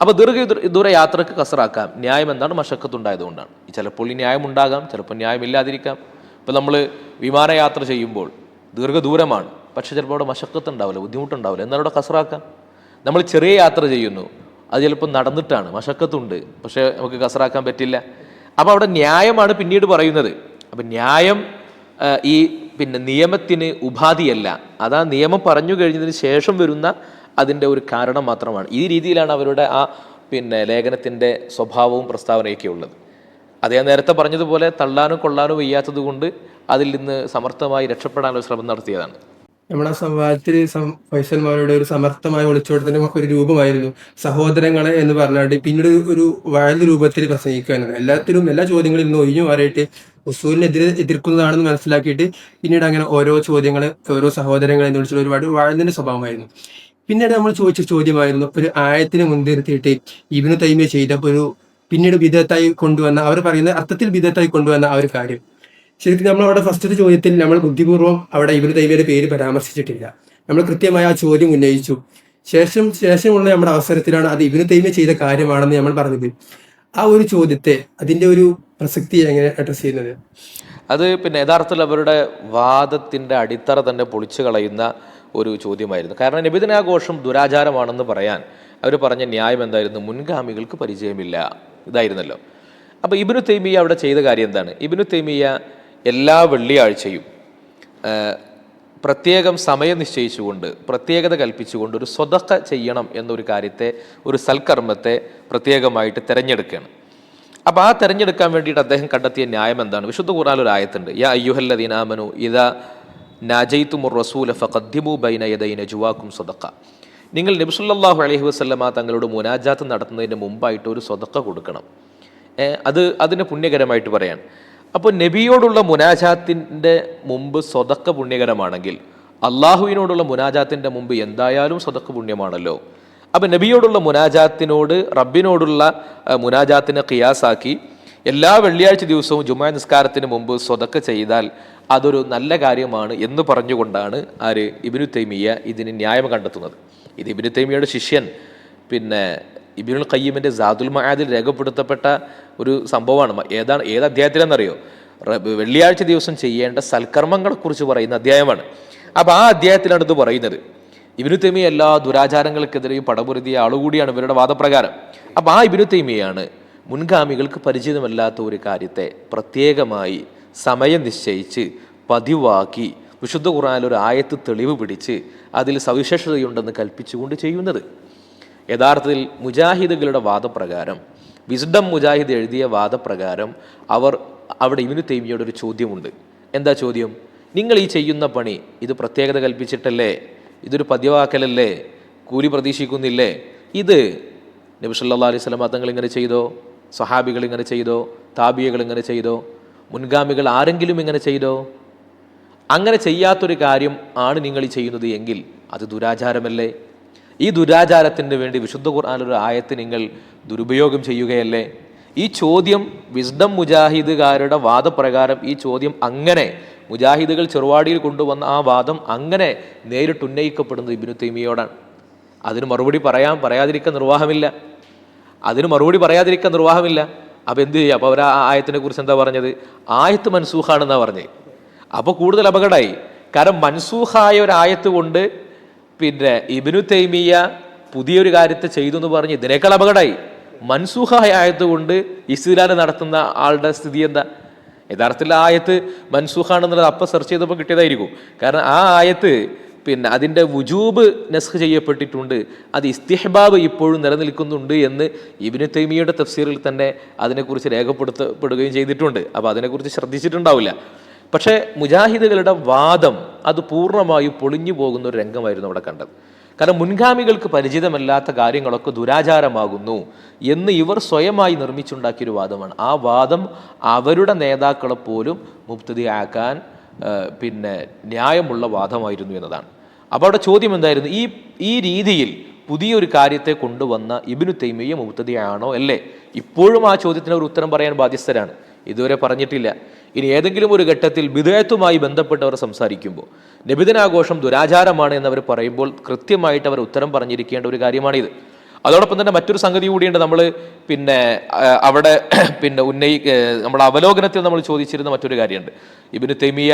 അപ്പോൾ ദീർഘ ദൂര യാത്രയ്ക്ക് കസറാക്കാം. ന്യായം എന്താണ്? മശക്കത്തുണ്ടായതുകൊണ്ടാണ്. ചിലപ്പോൾ ഈ ന്യായം ഉണ്ടാകാം ചിലപ്പോൾ ന്യായമില്ലാതിരിക്കാം ഇപ്പം നമ്മൾ വിമാനയാത്ര ചെയ്യുമ്പോൾ ദീർഘദൂരമാണ്. പക്ഷെ ചിലപ്പോൾ അവിടെ മശക്കത്ത് ഉണ്ടാവില്ല ബുദ്ധിമുട്ടുണ്ടാവില്ല. എന്നാൽ അവിടെ കസറാക്കാം. നമ്മൾ ചെറിയ യാത്ര ചെയ്യുന്നു. അത് ചിലപ്പോൾ നടന്നിട്ടാണ്. മശക്കത്തുണ്ട്. പക്ഷേ നമുക്ക് കസറാക്കാൻ പറ്റില്ല. അപ്പോൾ അവിടെ ന്യായമാണ് പിന്നീട് പറയുന്നത്. അപ്പം ന്യായം ഈ പിന്നെ നിയമത്തിന് ഉപാധിയല്ല. അതാ നിയമം പറഞ്ഞു കഴിഞ്ഞതിന് ശേഷം വരുന്ന അതിന്റെ ഒരു കാരണം മാത്രമാണ്. ഈ രീതിയിലാണ് അവരുടെ ആ പിന്നെ ലേഖനത്തിന്റെ സ്വഭാവവും പ്രസ്താവനയൊക്കെ ഉള്ളത്. അത് ഞാൻ നേരത്തെ പറഞ്ഞതുപോലെ തള്ളാനും കൊള്ളാനും വയ്യാത്തത് കൊണ്ട് അതിൽ നിന്ന് സമർത്ഥമായി രക്ഷപ്പെടാനുള്ള ശ്രമം നടത്തിയതാണ്. നമ്മളെ സംവാദത്തിൽ ഫൈസൽമാരുടെ ഒരു സമർത്ഥമായ ഒളിച്ചോട്ടത്തിന്റെ ഒരു രൂപമായിരുന്നു. സഹോദരങ്ങളെ എന്ന് പറഞ്ഞാണ്ട് പിന്നീട് ഒരു വയൽ രൂപത്തിൽ പ്രസംഗിക്കാനാണ് എല്ലാത്തിലും എല്ലാ ചോദ്യങ്ങളിൽ നിന്നും ഒഴിഞ്ഞു മാറിയിട്ട് ഉസൂലിനെതിരെ എതിർക്കുന്നതാണെന്ന് മനസ്സിലാക്കിയിട്ട് പിന്നീട് അങ്ങനെ ഓരോ ചോദ്യങ്ങളെ ഓരോ സഹോദരങ്ങളെ എന്ന് വിളിച്ചുള്ള ഒരുപാട് വാഴുന്നതിന്റെ സ്വഭാവമായിരുന്നു. പിന്നീട് നമ്മൾ ചോദിച്ച ചോദ്യമായിരുന്നു ഒരു ആയത്തിനെ മുൻനിർത്തിയിട്ട് ഇവന് തൈമ ചെയ്ത ഒരു പിന്നീട് വിധത്തായി കൊണ്ടുവന്ന അവർ പറയുന്ന അർത്ഥത്തിൽ വിധത്തായി കൊണ്ടുവന്ന ആ ഒരു കാര്യം. ശരിക്കും നമ്മൾ അവിടെ ഫസ്റ്റത്തെ ചോദ്യത്തിൽ നമ്മൾ ബുദ്ധിപൂർവം അവിടെ ഇവർ ദൈവയുടെ പേര് പരാമർശിച്ചിട്ടില്ല. നമ്മൾ കൃത്യമായി ആ ചോദ്യം ഉന്നയിച്ചു. ശേഷം ശേഷമുള്ള നമ്മുടെ അവസരത്തിലാണ് അത് ഇവർ ദൈവം ചെയ്ത കാര്യമാണെന്ന് നമ്മൾ പറഞ്ഞത്. ആ ഒരു ചോദ്യത്തെ അതിന്റെ ഒരു പ്രസക്തി എങ്ങനെ അഡ്രസ് ചെയ്യുന്നത്? അത് പിന്നെ യഥാർത്ഥത്തിൽ അവരുടെ വാദത്തിന്റെ അടിത്തറ തന്നെ പൊളിച്ചു കളയുന്ന ഒരു ചോദ്യമായിരുന്നു. കാരണം നിബിധനാഘോഷം ദുരാചാരമാണെന്ന് പറയാൻ അവർ പറഞ്ഞ ന്യായം എന്തായിരുന്നു? മുൻഗാമികൾക്ക് പരിചയമില്ല. ഇതായിരുന്നല്ലോ. അപ്പോൾ ഇബിനു തൈമിയ അവിടെ ചെയ്ത കാര്യം എന്താണ്? ഇബിനു തൈമിയ എല്ലാ വെള്ളിയാഴ്ചയും പ്രത്യേകം സമയം നിശ്ചയിച്ചുകൊണ്ട് പ്രത്യേകത കൽപ്പിച്ചുകൊണ്ട് ഒരു സ്വതക്ക ചെയ്യണം എന്നൊരു കാര്യത്തെ ഒരു സൽക്കർമ്മത്തെ പ്രത്യേകമായിട്ട് തിരഞ്ഞെടുക്കുകയാണ്. അപ്പോൾ ആ തിരഞ്ഞെടുക്കാൻ വേണ്ടിയിട്ട് അദ്ദേഹം കണ്ടെത്തിയ ന്യായം എന്താണ്? വിശുദ്ധ ഖുർആൻ ഒരു ആയത്തുണ്ട്. യാ അയ്യുഹല്ലദീനാമനു ഇതാ നാജയ്ത്തുമുർ റസൂല ഫഖദ്ദിമു ബൈന യദൈന ജുവാക്കും സ്വതക്ക. നിങ്ങൾ നബിസുല്ലാഹു അലഹി വസല്ലമ തങ്ങളോട് മുനാജാത്ത് നടത്തുന്നതിന് മുമ്പായിട്ട് ഒരു സ്വതക്ക കൊടുക്കണം. അത് അതിന് പുണ്യകരമായിട്ട് പറയാൻ. അപ്പോൾ നബിയോടുള്ള മുനാജാത്തിന്റെ മുമ്പ് സ്വതക്ക പുണ്യകരമാണെങ്കിൽ അള്ളാഹുവിനോടുള്ള മുനാജാത്തിന്റെ മുമ്പ് എന്തായാലും സ്വതക്ക പുണ്യമാണല്ലോ. അപ്പം നബിയോടുള്ള മുനാജാത്തിനോട് റബ്ബിനോടുള്ള മുനാജാത്തിനെ ഖിയാസാക്കി എല്ലാ വെള്ളിയാഴ്ച ദിവസവും ജുമാ നിസ്കാരത്തിന് മുമ്പ് സ്വതക്ക ചെയ്താൽ അതൊരു നല്ല കാര്യമാണ് എന്ന് പറഞ്ഞുകൊണ്ടാണ് ആര് ഇബിനു തൈമിയ ഇതിന് ന്യായം കണ്ടെത്തുന്നത്. ഇത് ഇബിനു തൈമിയുടെ ശിഷ്യൻ. പിന്നെ ഇബിനുൽ ഖയ്യിമിന്റെ സാദുൽ മഹാദിൽ രേഖപ്പെടുത്തപ്പെട്ട ഒരു സംഭവമാണ്. ഏതാണ് ഏത് അധ്യായത്തിലെന്നറിയോ വെള്ളിയാഴ്ച ദിവസം ചെയ്യേണ്ട സൽക്കർമ്മങ്ങളെക്കുറിച്ച് പറയുന്ന അധ്യായമാണ്. അപ്പോൾ ആ അധ്യായത്തിലാണ് ഇത് പറയുന്നത്. ഇബിനു തൈമി എല്ലാ ദുരാചാരങ്ങൾക്കെതിരെയും പടപൊരുതിയ ആളുകൂടിയാണ് ഇവരുടെ വാദപ്രകാരം. അപ്പോൾ ആ ഇബിനു തൈമിയാണ് മുൻഗാമികൾക്ക് പരിചിതമല്ലാത്ത ഒരു കാര്യത്തെ പ്രത്യേകമായി സമയം നിശ്ചയിച്ച് പതിവാക്കി വിശുദ്ധ ഖുർആനിൽ ഒരു ആയത്ത് തെളിവ് പിടിച്ച് അതിൽ സവിശേഷതയുണ്ടെന്ന് കൽപ്പിച്ചുകൊണ്ട് ചെയ്യുന്നത്. യഥാർത്ഥത്തിൽ മുജാഹിദുകളുടെ വാദപ്രകാരം വിസ്ഡം മുജാഹിദ് എഴുതിയ വാദപ്രകാരം അവർ അവിടെ ഇവനു തൈമിയോട് ഒരു ചോദ്യമുണ്ട്. എന്താ ചോദ്യം? നിങ്ങൾ ഈ ചെയ്യുന്ന പണി ഇത് പ്രത്യേകത കൽപ്പിച്ചിട്ടല്ലേ? ഇതൊരു പതിവാക്കലല്ലേ? കൂലി പ്രതീക്ഷിക്കുന്നില്ലേ? ഇത് നബി സല്ലല്ലാഹു അലൈഹി വസല്ലം തങ്ങൾ ഇങ്ങനെ ചെയ്തോ? സഹാബികൾ ഇങ്ങനെ ചെയ്തോ? താബിയകൾ ഇങ്ങനെ ചെയ്തോ? മുൻഗാമികൾ ആരെങ്കിലും ഇങ്ങനെ ചെയ്തോ? അങ്ങനെ ചെയ്യാത്തൊരു കാര്യം ആണ് നിങ്ങൾ ചെയ്യുന്നത് എങ്കിൽ അത് ദുരാചാരമല്ലേ? ഈ ദുരാചാരത്തിന് വേണ്ടി വിശുദ്ധ ഖുർആാനൊരു ആയത്ത് നിങ്ങൾ ദുരുപയോഗം ചെയ്യുകയല്ലേ? ഈ ചോദ്യം വിസ്ഡം മുജാഹിദുകാരുടെ വാദപ്രകാരം ഈ ചോദ്യം അങ്ങനെ മുജാഹിദുകൾ ചെറുവാടിയിൽ കൊണ്ടുവന്ന ആ വാദം അങ്ങനെ നേരിട്ട് ഉന്നയിക്കപ്പെടുന്നത് ഇബിനു തൈമിയോടാണ്. അതിന് മറുപടി പറയാൻ പറയാതിരിക്കാൻ നിർവാഹമില്ല. അതിന് മറുപടി പറയാതിരിക്കാൻ നിർവാഹമില്ല. അപ്പോൾ എന്ത് ചെയ്യുക? അപ്പോൾ അവർ ആ ആയത്തിനെ കുറിച്ച് എന്താ പറഞ്ഞത്? ആയത്ത് മൻസൂഖാണെന്നാണ് പറഞ്ഞത്. അപ്പോൾ കൂടുതൽ അപകടമായി. കാരണം മൻസൂഹായ ഒരു ആയത്ത് കൊണ്ട് പിന്നെ ഇബിനു തൈമിയ പുതിയൊരു കാര്യത്തെ ചെയ്തു എന്ന് പറഞ്ഞ് ഇതിനേക്കാൾ അപകടമായി. മൻസൂഹായ ആയത്ത് കൊണ്ട് ഇസ്ലാൽ നടത്തുന്ന ആളുടെ സ്ഥിതി എന്താ? യഥാർത്ഥത്തിൽ ആ ആയത്ത് മൻസൂഹാണെന്നുള്ളത് അപ്പം സെർച്ച് ചെയ്തപ്പോൾ കിട്ടിയതായിരിക്കും. കാരണം ആ ആയത്ത് പിന്നെ അതിന്റെ വുജൂബ് നസ്ഖ് ചെയ്യപ്പെട്ടിട്ടുണ്ട്. അത് ഇസ്തിഹബാബ് ഇപ്പോഴും നിലനിൽക്കുന്നുണ്ട് എന്ന് ഇബിന് തൈമിയുടെ തഫ്സീറിൽ തന്നെ അതിനെക്കുറിച്ച് രേഖപ്പെടുത്തപ്പെടുകയും ചെയ്തിട്ടുണ്ട്. അപ്പോൾ അതിനെക്കുറിച്ച് ശ്രദ്ധിച്ചിട്ടുണ്ടാവില്ല. പക്ഷേ മുജാഹിദുകളുടെ വാദം അത് പൂർണമായും പൊളിഞ്ഞു പോകുന്ന ഒരു രംഗമായിരുന്നു അവിടെ കണ്ടത്. കാരണം മുൻഗാമികൾക്ക് പരിചിതമല്ലാത്ത കാര്യങ്ങളൊക്കെ ദുരാചാരമാകുന്നു എന്ന് ഇവർ സ്വയമായി നിർമ്മിച്ചുണ്ടാക്കിയൊരു വാദമാണ്. ആ വാദം അവരുടെ നേതാക്കളെ പോലും മുക്തതയാക്കാൻ പിന്നെ ന്യായമുള്ള വാദമായിരുന്നു എന്നതാണ്. അപ്പോൾ അവിടെ ചോദ്യം എന്തായിരുന്നു? ഈ ഈ രീതിയിൽ പുതിയൊരു കാര്യത്തെ കൊണ്ടുവന്ന ഇബിനു തൈമിയ മുക്തതയാണോ അല്ലേ? ഇപ്പോഴും ആ ചോദ്യത്തിന് ഒരു ഉത്തരം പറയാൻ ബാധ്യസ്ഥരാണ്. ഇതുവരെ പറഞ്ഞിട്ടില്ല. ഇനി ഏതെങ്കിലും ഒരു ഘട്ടത്തിൽ വിധേയത്വമായി ബന്ധപ്പെട്ടവർ സംസാരിക്കുമ്പോൾ നബിദിനാഘോഷം ദുരാചാരമാണ് എന്നവർ പറയുമ്പോൾ കൃത്യമായിട്ട് അവർ ഉത്തരം പറഞ്ഞിരിക്കേണ്ട ഒരു കാര്യമാണിത്. അതോടൊപ്പം തന്നെ മറ്റൊരു സംഗതി കൂടിയുണ്ട്. നമ്മൾ പിന്നെ അവിടെ പിന്നെ ഉന്നയി നമ്മുടെ അവലോകനത്തിൽ നമ്മൾ ചോദിച്ചിരുന്ന മറ്റൊരു കാര്യമുണ്ട്. ഇബിന് തെമിയ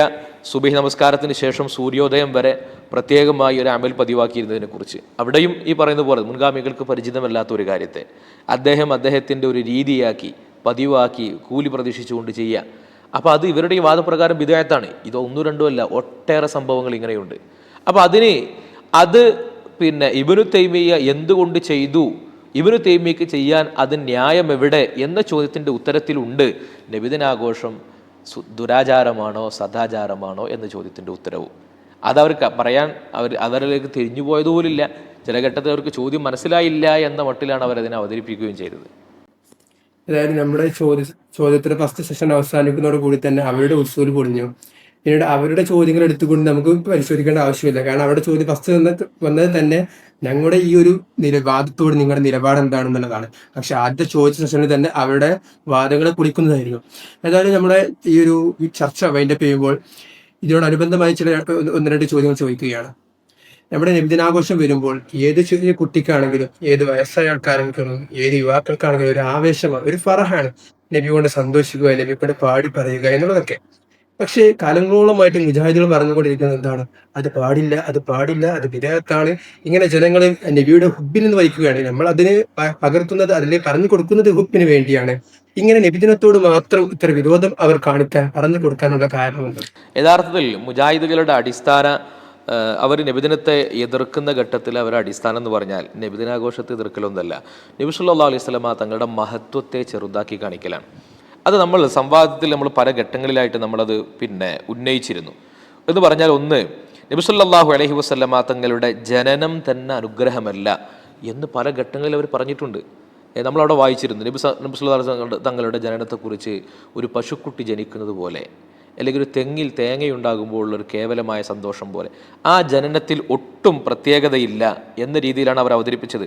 സുബഹി നമസ്കാരത്തിന് ശേഷം സൂര്യോദയം വരെ പ്രത്യേകമായി ഒരു അമൽ പതിവാക്കിയിരുന്നതിനെ കുറിച്ച്. അവിടെയും ഈ പറയുന്ന പോലെ മുൻഗാമികൾക്ക് പരിചിതമല്ലാത്ത ഒരു കാര്യത്തെ അദ്ദേഹം അദ്ദേഹത്തിന്റെ ഒരു രീതിയാക്കി പതിവാക്കി കൂലി പ്രതീക്ഷിച്ചുകൊണ്ട് ചെയ്യുക. അപ്പോൾ അത് ഇവരുടെ ഈ വാദപ്രകാരം വിധേയത്താണ്. ഇത് ഒന്നും രണ്ടും അല്ല ഒട്ടേറെ സംഭവങ്ങൾ ഇങ്ങനെയുണ്ട്. അപ്പോൾ അതിന് അത് പിന്നെ ഇബനു തൈമിയ എന്തുകൊണ്ട് ചെയ്തു? ഇവനു തൈമിയക്ക് ചെയ്യാൻ അത് ന്യായം എവിടെ? എന്ന ചോദ്യത്തിന്റെ ഉത്തരത്തിലുണ്ട്. നബിദിനാഘോഷം ദുരാചാരമാണോ സദാചാരമാണോ എന്ന ചോദ്യത്തിന്റെ ഉത്തരവും. അതവർക്ക് പറയാൻ അവർ അവരിലേക്ക് തിരിഞ്ഞു പോയതുപോലില്ല ചില ഘട്ടത്തിൽ അവർക്ക് ചോദ്യം മനസ്സിലായില്ല എന്ന മട്ടിലാണ് അവരതിനെ അവതരിപ്പിക്കുകയും ചെയ്തത്. അതായത് നമ്മുടെ ചോദ്യ ചോദ്യത്തിന്റെ ഫസ്റ്റ് സെഷൻ അവസാനിക്കുന്നതോട് കൂടി തന്നെ അവരുടെ ഉത്സവം പൊളിഞ്ഞു. പിന്നീട് അവരുടെ ചോദ്യങ്ങൾ എടുത്തുകൊണ്ട് നമുക്ക് പരിശോധിക്കേണ്ട ആവശ്യമില്ല. കാരണം അവരുടെ ചോദ്യം ഫസ്റ്റ് വന്ന വന്നത് തന്നെ ഞങ്ങളുടെ ഈ ഒരു നിലവാദത്തോട് നിങ്ങളുടെ നിലപാട് എന്താണെന്നുള്ളതാണ്. പക്ഷെ ആദ്യത്തെ ചോദിച്ച സെഷനിൽ തന്നെ അവരുടെ വാദങ്ങളെ കുളിക്കുന്നതായിരുന്നു ഏതായാലും നമ്മുടെ ഈ ഒരു ചർച്ച വൈൻഡപ്പ് ചെയ്യുമ്പോൾ ഇതിനോടനുബന്ധമായി ചില ഒന്ന് രണ്ട് ചോദ്യങ്ങൾ ചോദിക്കുകയാണ്. നമ്മുടെ നബിദിനാഘോഷം വരുമ്പോൾ ഏത് ചെറിയ കുട്ടിക്കാണെങ്കിലും ഏത് വയസ്സായ ആൾക്കാരെങ്കിലും ഏത് യുവാക്കൾക്കാണെങ്കിലും ഒരു ആവേശമാണ് ഒരു ഫറഹാണ് നബി കൊണ്ട് സന്തോഷിക്കുക നബി കൊണ്ട് പാടി പറയുക എന്നുള്ളതൊക്കെ. പക്ഷേ കാലങ്ങളോളമായിട്ട് മുജാഹിദുകൾ പറഞ്ഞുകൊണ്ടിരിക്കുന്നത് എന്താണ്? അത് പാടില്ല അത് പാടില്ല അത് വിദേഹത്താണ് ഇങ്ങനെ ജനങ്ങൾ നബിയുടെ ഹുബിൽ നിന്ന് വഹിക്കുകയാണ്. നമ്മൾ അതിന് പകർത്തുന്നത് അതിലെ പറഞ്ഞു കൊടുക്കുന്നത് ഹുബിന് വേണ്ടിയാണ്. ഇങ്ങനെ നബിദിനത്തോട് മാത്രം ഇത്ര വിരോധം അവർ കാണിക്കാൻ പറഞ്ഞു കൊടുക്കാനുള്ള കാരണമുണ്ട്. യഥാർത്ഥത്തിൽ മുജാഹിദുകളുടെ അടിസ്ഥാന അവർ നബിദിനത്തെ എതിർക്കുന്ന ഘട്ടത്തിൽ അവരുടെ അടിസ്ഥാനം എന്ന് പറഞ്ഞാൽ നബിദിനാഘോഷത്തെ എതിർക്കലൊന്നല്ല നബിസുല്ലാ അലൈഹി സ്വലമ തങ്ങളുടെ മഹത്വത്തെ ചെറുതാക്കി കാണിക്കലാണ്. അത് നമ്മൾ സംവാദത്തിൽ നമ്മൾ പല ഘട്ടങ്ങളിലായിട്ട് നമ്മളത് പിന്നെ ഉന്നയിച്ചിരുന്നു. എന്ന് പറഞ്ഞാൽ ഒന്ന് നബിസുല്ലാഹു അലഹി വസ്ലമ തങ്ങളുടെ ജനനം തന്നെ അനുഗ്രഹമല്ല എന്ന് പല ഘട്ടങ്ങളിൽ അവർ പറഞ്ഞിട്ടുണ്ട്. നമ്മളവിടെ വായിച്ചിരുന്നു നബി സ- നബി സല്ലല്ലാഹു അലൈഹി വസല്ലം തങ്ങളുടെ- തങ്ങളുടെ ജനനത്തെക്കുറിച്ച് ഒരു പശുക്കുട്ടി ജനിക്കുന്നത് പോലെ അല്ലെങ്കിൽ ഒരു തെങ്ങിൽ തേങ്ങയുണ്ടാകുമ്പോൾ ഉള്ളൊരു കേവലമായ സന്തോഷം പോലെ. ആ ജനനത്തിൽ ഒട്ടും പ്രത്യേകതയില്ല എന്ന രീതിയിലാണ് അവർ അവതരിപ്പിച്ചത്.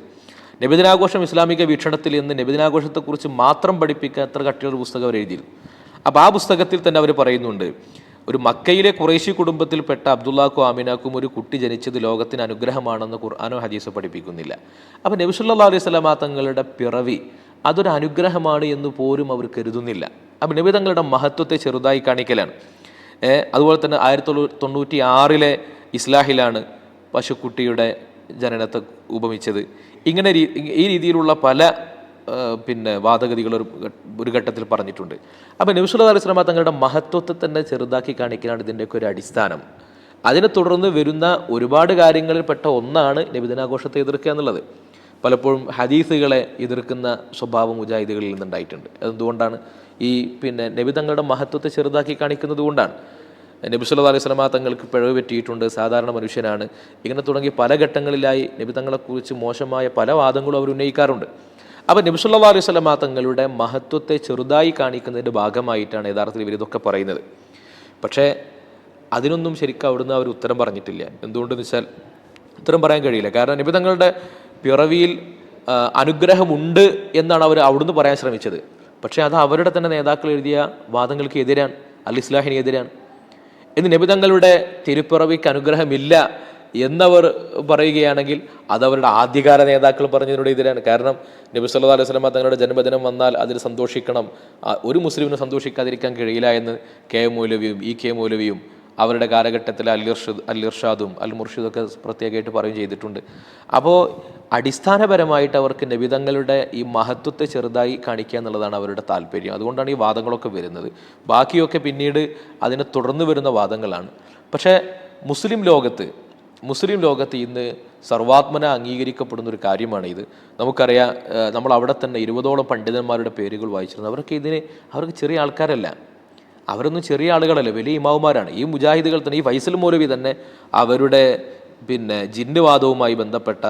നബിദിനാഘോഷം ഇസ്ലാമിക വീക്ഷണത്തിൽ എന്ന് നബിദിനാഘോഷത്തെക്കുറിച്ച് മാത്രം പഠിപ്പിക്കാൻ അത്ര കട്ടിയുള്ള പുസ്തകം അവർ എഴുതിയിരുന്നു. അപ്പോൾ ആ പുസ്തകത്തിൽ തന്നെ അവർ പറയുന്നുണ്ട് ഒരു മക്കയിലെ കുറേശി കുടുംബത്തിൽപ്പെട്ട അബ്ദുല്ലാക്കും ആമിനാക്കും ഒരു കുട്ടി ജനിച്ചത് ലോകത്തിന് അനുഗ്രഹമാണെന്ന് ഖുർആാനോ ഹദീസോ പഠിപ്പിക്കുന്നില്ല. അപ്പോൾ നബിസുല്ലാ അലൈഹി സ്വലാമാ തങ്ങളുടെ പിറവി അതൊരു അനുഗ്രഹമാണ് എന്ന് പോലും അവർ കരുതുന്നില്ല. അപ്പോൾ നബി തങ്ങളുടെ മഹത്വത്തെ ചെറുതായി കാണിക്കലാണ്. അതുപോലെ തന്നെ ആയിരത്തി തൊള്ളൂ തൊണ്ണൂറ്റി ആറിലെ ഇസ്ലാഹിലാണ് പശുക്കുട്ടിയുടെ ജനനത്തെ ഉപമിച്ചത്. ഇങ്ങനെ ഈ രീതിയിലുള്ള പല പിന്നെ വാദഗതികൾ ഒരു ഒരു ഘട്ടത്തിൽ പറഞ്ഞിട്ടുണ്ട്. അപ്പോൾ നബിസുല്ലാ അലൈഹി തങ്ങളുടെ മഹത്വത്തെ തന്നെ ചെറുതാക്കി കാണിക്കലാണ് ഇതിന്റെയൊക്കെ ഒരു അടിസ്ഥാനം. അതിനെ തുടർന്ന് വരുന്ന ഒരുപാട് കാര്യങ്ങളിൽപ്പെട്ട ഒന്നാണ് നബിദിനാഘോഷത്തെ എതിർക്കുക എന്നുള്ളത്. പലപ്പോഴും ഹദീസുകളെ എതിർക്കുന്ന സ്വഭാവം മുജാഹിദുകളിൽ നിന്നുണ്ടായിട്ടുണ്ട്. അതെന്തുകൊണ്ടാണ്? ഈ പിന്നെ നബി തങ്ങളുടെ മഹത്വത്തെ ചെറുതാക്കി കാണിക്കുന്നത് കൊണ്ടാണ്. നബി സല്ലല്ലാഹു അലൈഹി വസല്ലമ തങ്ങൾക്ക് പിഴവ് പറ്റിയിട്ടുണ്ട് സാധാരണ മനുഷ്യനാണ്. ഇങ്ങനെ തുടങ്ങി പല ഘട്ടങ്ങളിലായി നബി തങ്ങളെക്കുറിച്ച് മോശമായ പല വാദങ്ങളും അവർ ഉന്നയിക്കാറുണ്ട്. അപ്പോൾ നബി സല്ലല്ലാഹു അലൈഹി വസല്ലമ തങ്ങളുടെ മഹത്വത്തെ ചെറുതായി കാണിക്കുന്നതിന്റെ ഭാഗമായിട്ടാണ് യഥാർത്ഥത്തിൽ ഇവർ ഇതൊക്കെ പറയുന്നത്. പക്ഷേ അതിനൊന്നും ശരിക്കും അവിടുന്ന് അവർ ഉത്തരം പറഞ്ഞിട്ടില്ല. എന്തുകൊണ്ടെന്ന് വെച്ചാൽ ഉത്തരം പറയാൻ കഴിയില്ല. കാരണം നബി തങ്ങളുടെ പിറവിയിൽ അനുഗ്രഹമുണ്ട് എന്നാണ് അവർ അവിടുന്ന് പറയാൻ ശ്രമിച്ചത്. പക്ഷേ അത് അവരുടെ തന്നെ നേതാക്കൾ എഴുതിയ വാദങ്ങൾക്ക് എതിരാണ് അൽ ഇസ്ലാഹിന് എതിരാണ്. ഇന്ന് നബി തങ്ങളുടെ തിരുപ്പിറവിക്ക് അനുഗ്രഹമില്ല എന്നവർ പറയുകയാണെങ്കിൽ അതവരുടെ ആദ്യകാല നേതാക്കൾ പറഞ്ഞതിനോട് എതിരാണ്. കാരണം നബി സല്ലല്ലാഹു അലൈഹി സ്വലമ തങ്ങളുടെ ജന്മദിനം വന്നാൽ അതിൽ സന്തോഷിക്കണം. ഒരു മുസ്ലിമിനും സന്തോഷിക്കാതിരിക്കാൻ കഴിയില്ല എന്ന് കെ മൗലവിയും ഇ കെ മൗലവിയും അവരുടെ കാലഘട്ടത്തിൽ അല്ലിർഷാദും അൽ ഇർഷാദും അൽ മുർഷിദൊക്കെ പ്രത്യേകമായിട്ട് പറയുകയും ചെയ്തിട്ടുണ്ട്. അപ്പോൾ അടിസ്ഥാനപരമായിട്ട് അവർക്ക് നബിതങ്ങളുടെ ഈ മഹത്വത്തെ ചെറുതായി കാണിക്കുക എന്നുള്ളതാണ് അവരുടെ താല്പര്യം. അതുകൊണ്ടാണ് ഈ വാദങ്ങളൊക്കെ വരുന്നത്. ബാക്കിയൊക്കെ പിന്നീട് അതിനെ തുടർന്ന് വരുന്ന വാദങ്ങളാണ്. പക്ഷേ മുസ്ലിം ലോകത്ത് മുസ്ലിം ലോകത്ത് ഇന്ന് സർവാത്മന അംഗീകരിക്കപ്പെടുന്ന ഒരു കാര്യമാണ് ഇത് നമുക്കറിയാം നമ്മൾ അവിടെ തന്നെ ഇരുപതോളം പണ്ഡിതന്മാരുടെ പേരുകൾ വായിച്ചിരുന്നു. അവർക്ക് ഇതിന് അവർക്ക് ചെറിയ ആൾക്കാരല്ല. അവരൊന്നും ചെറിയ ആളുകളല്ല വലിയ ഇമാവുമാരാണ്. ഈ മുജാഹിദുകൾ തന്നെ ഈ ഫൈസൽ മൗലവി തന്നെ അവരുടെ പിന്നെ ജിന്നുവാദവുമായി ബന്ധപ്പെട്ട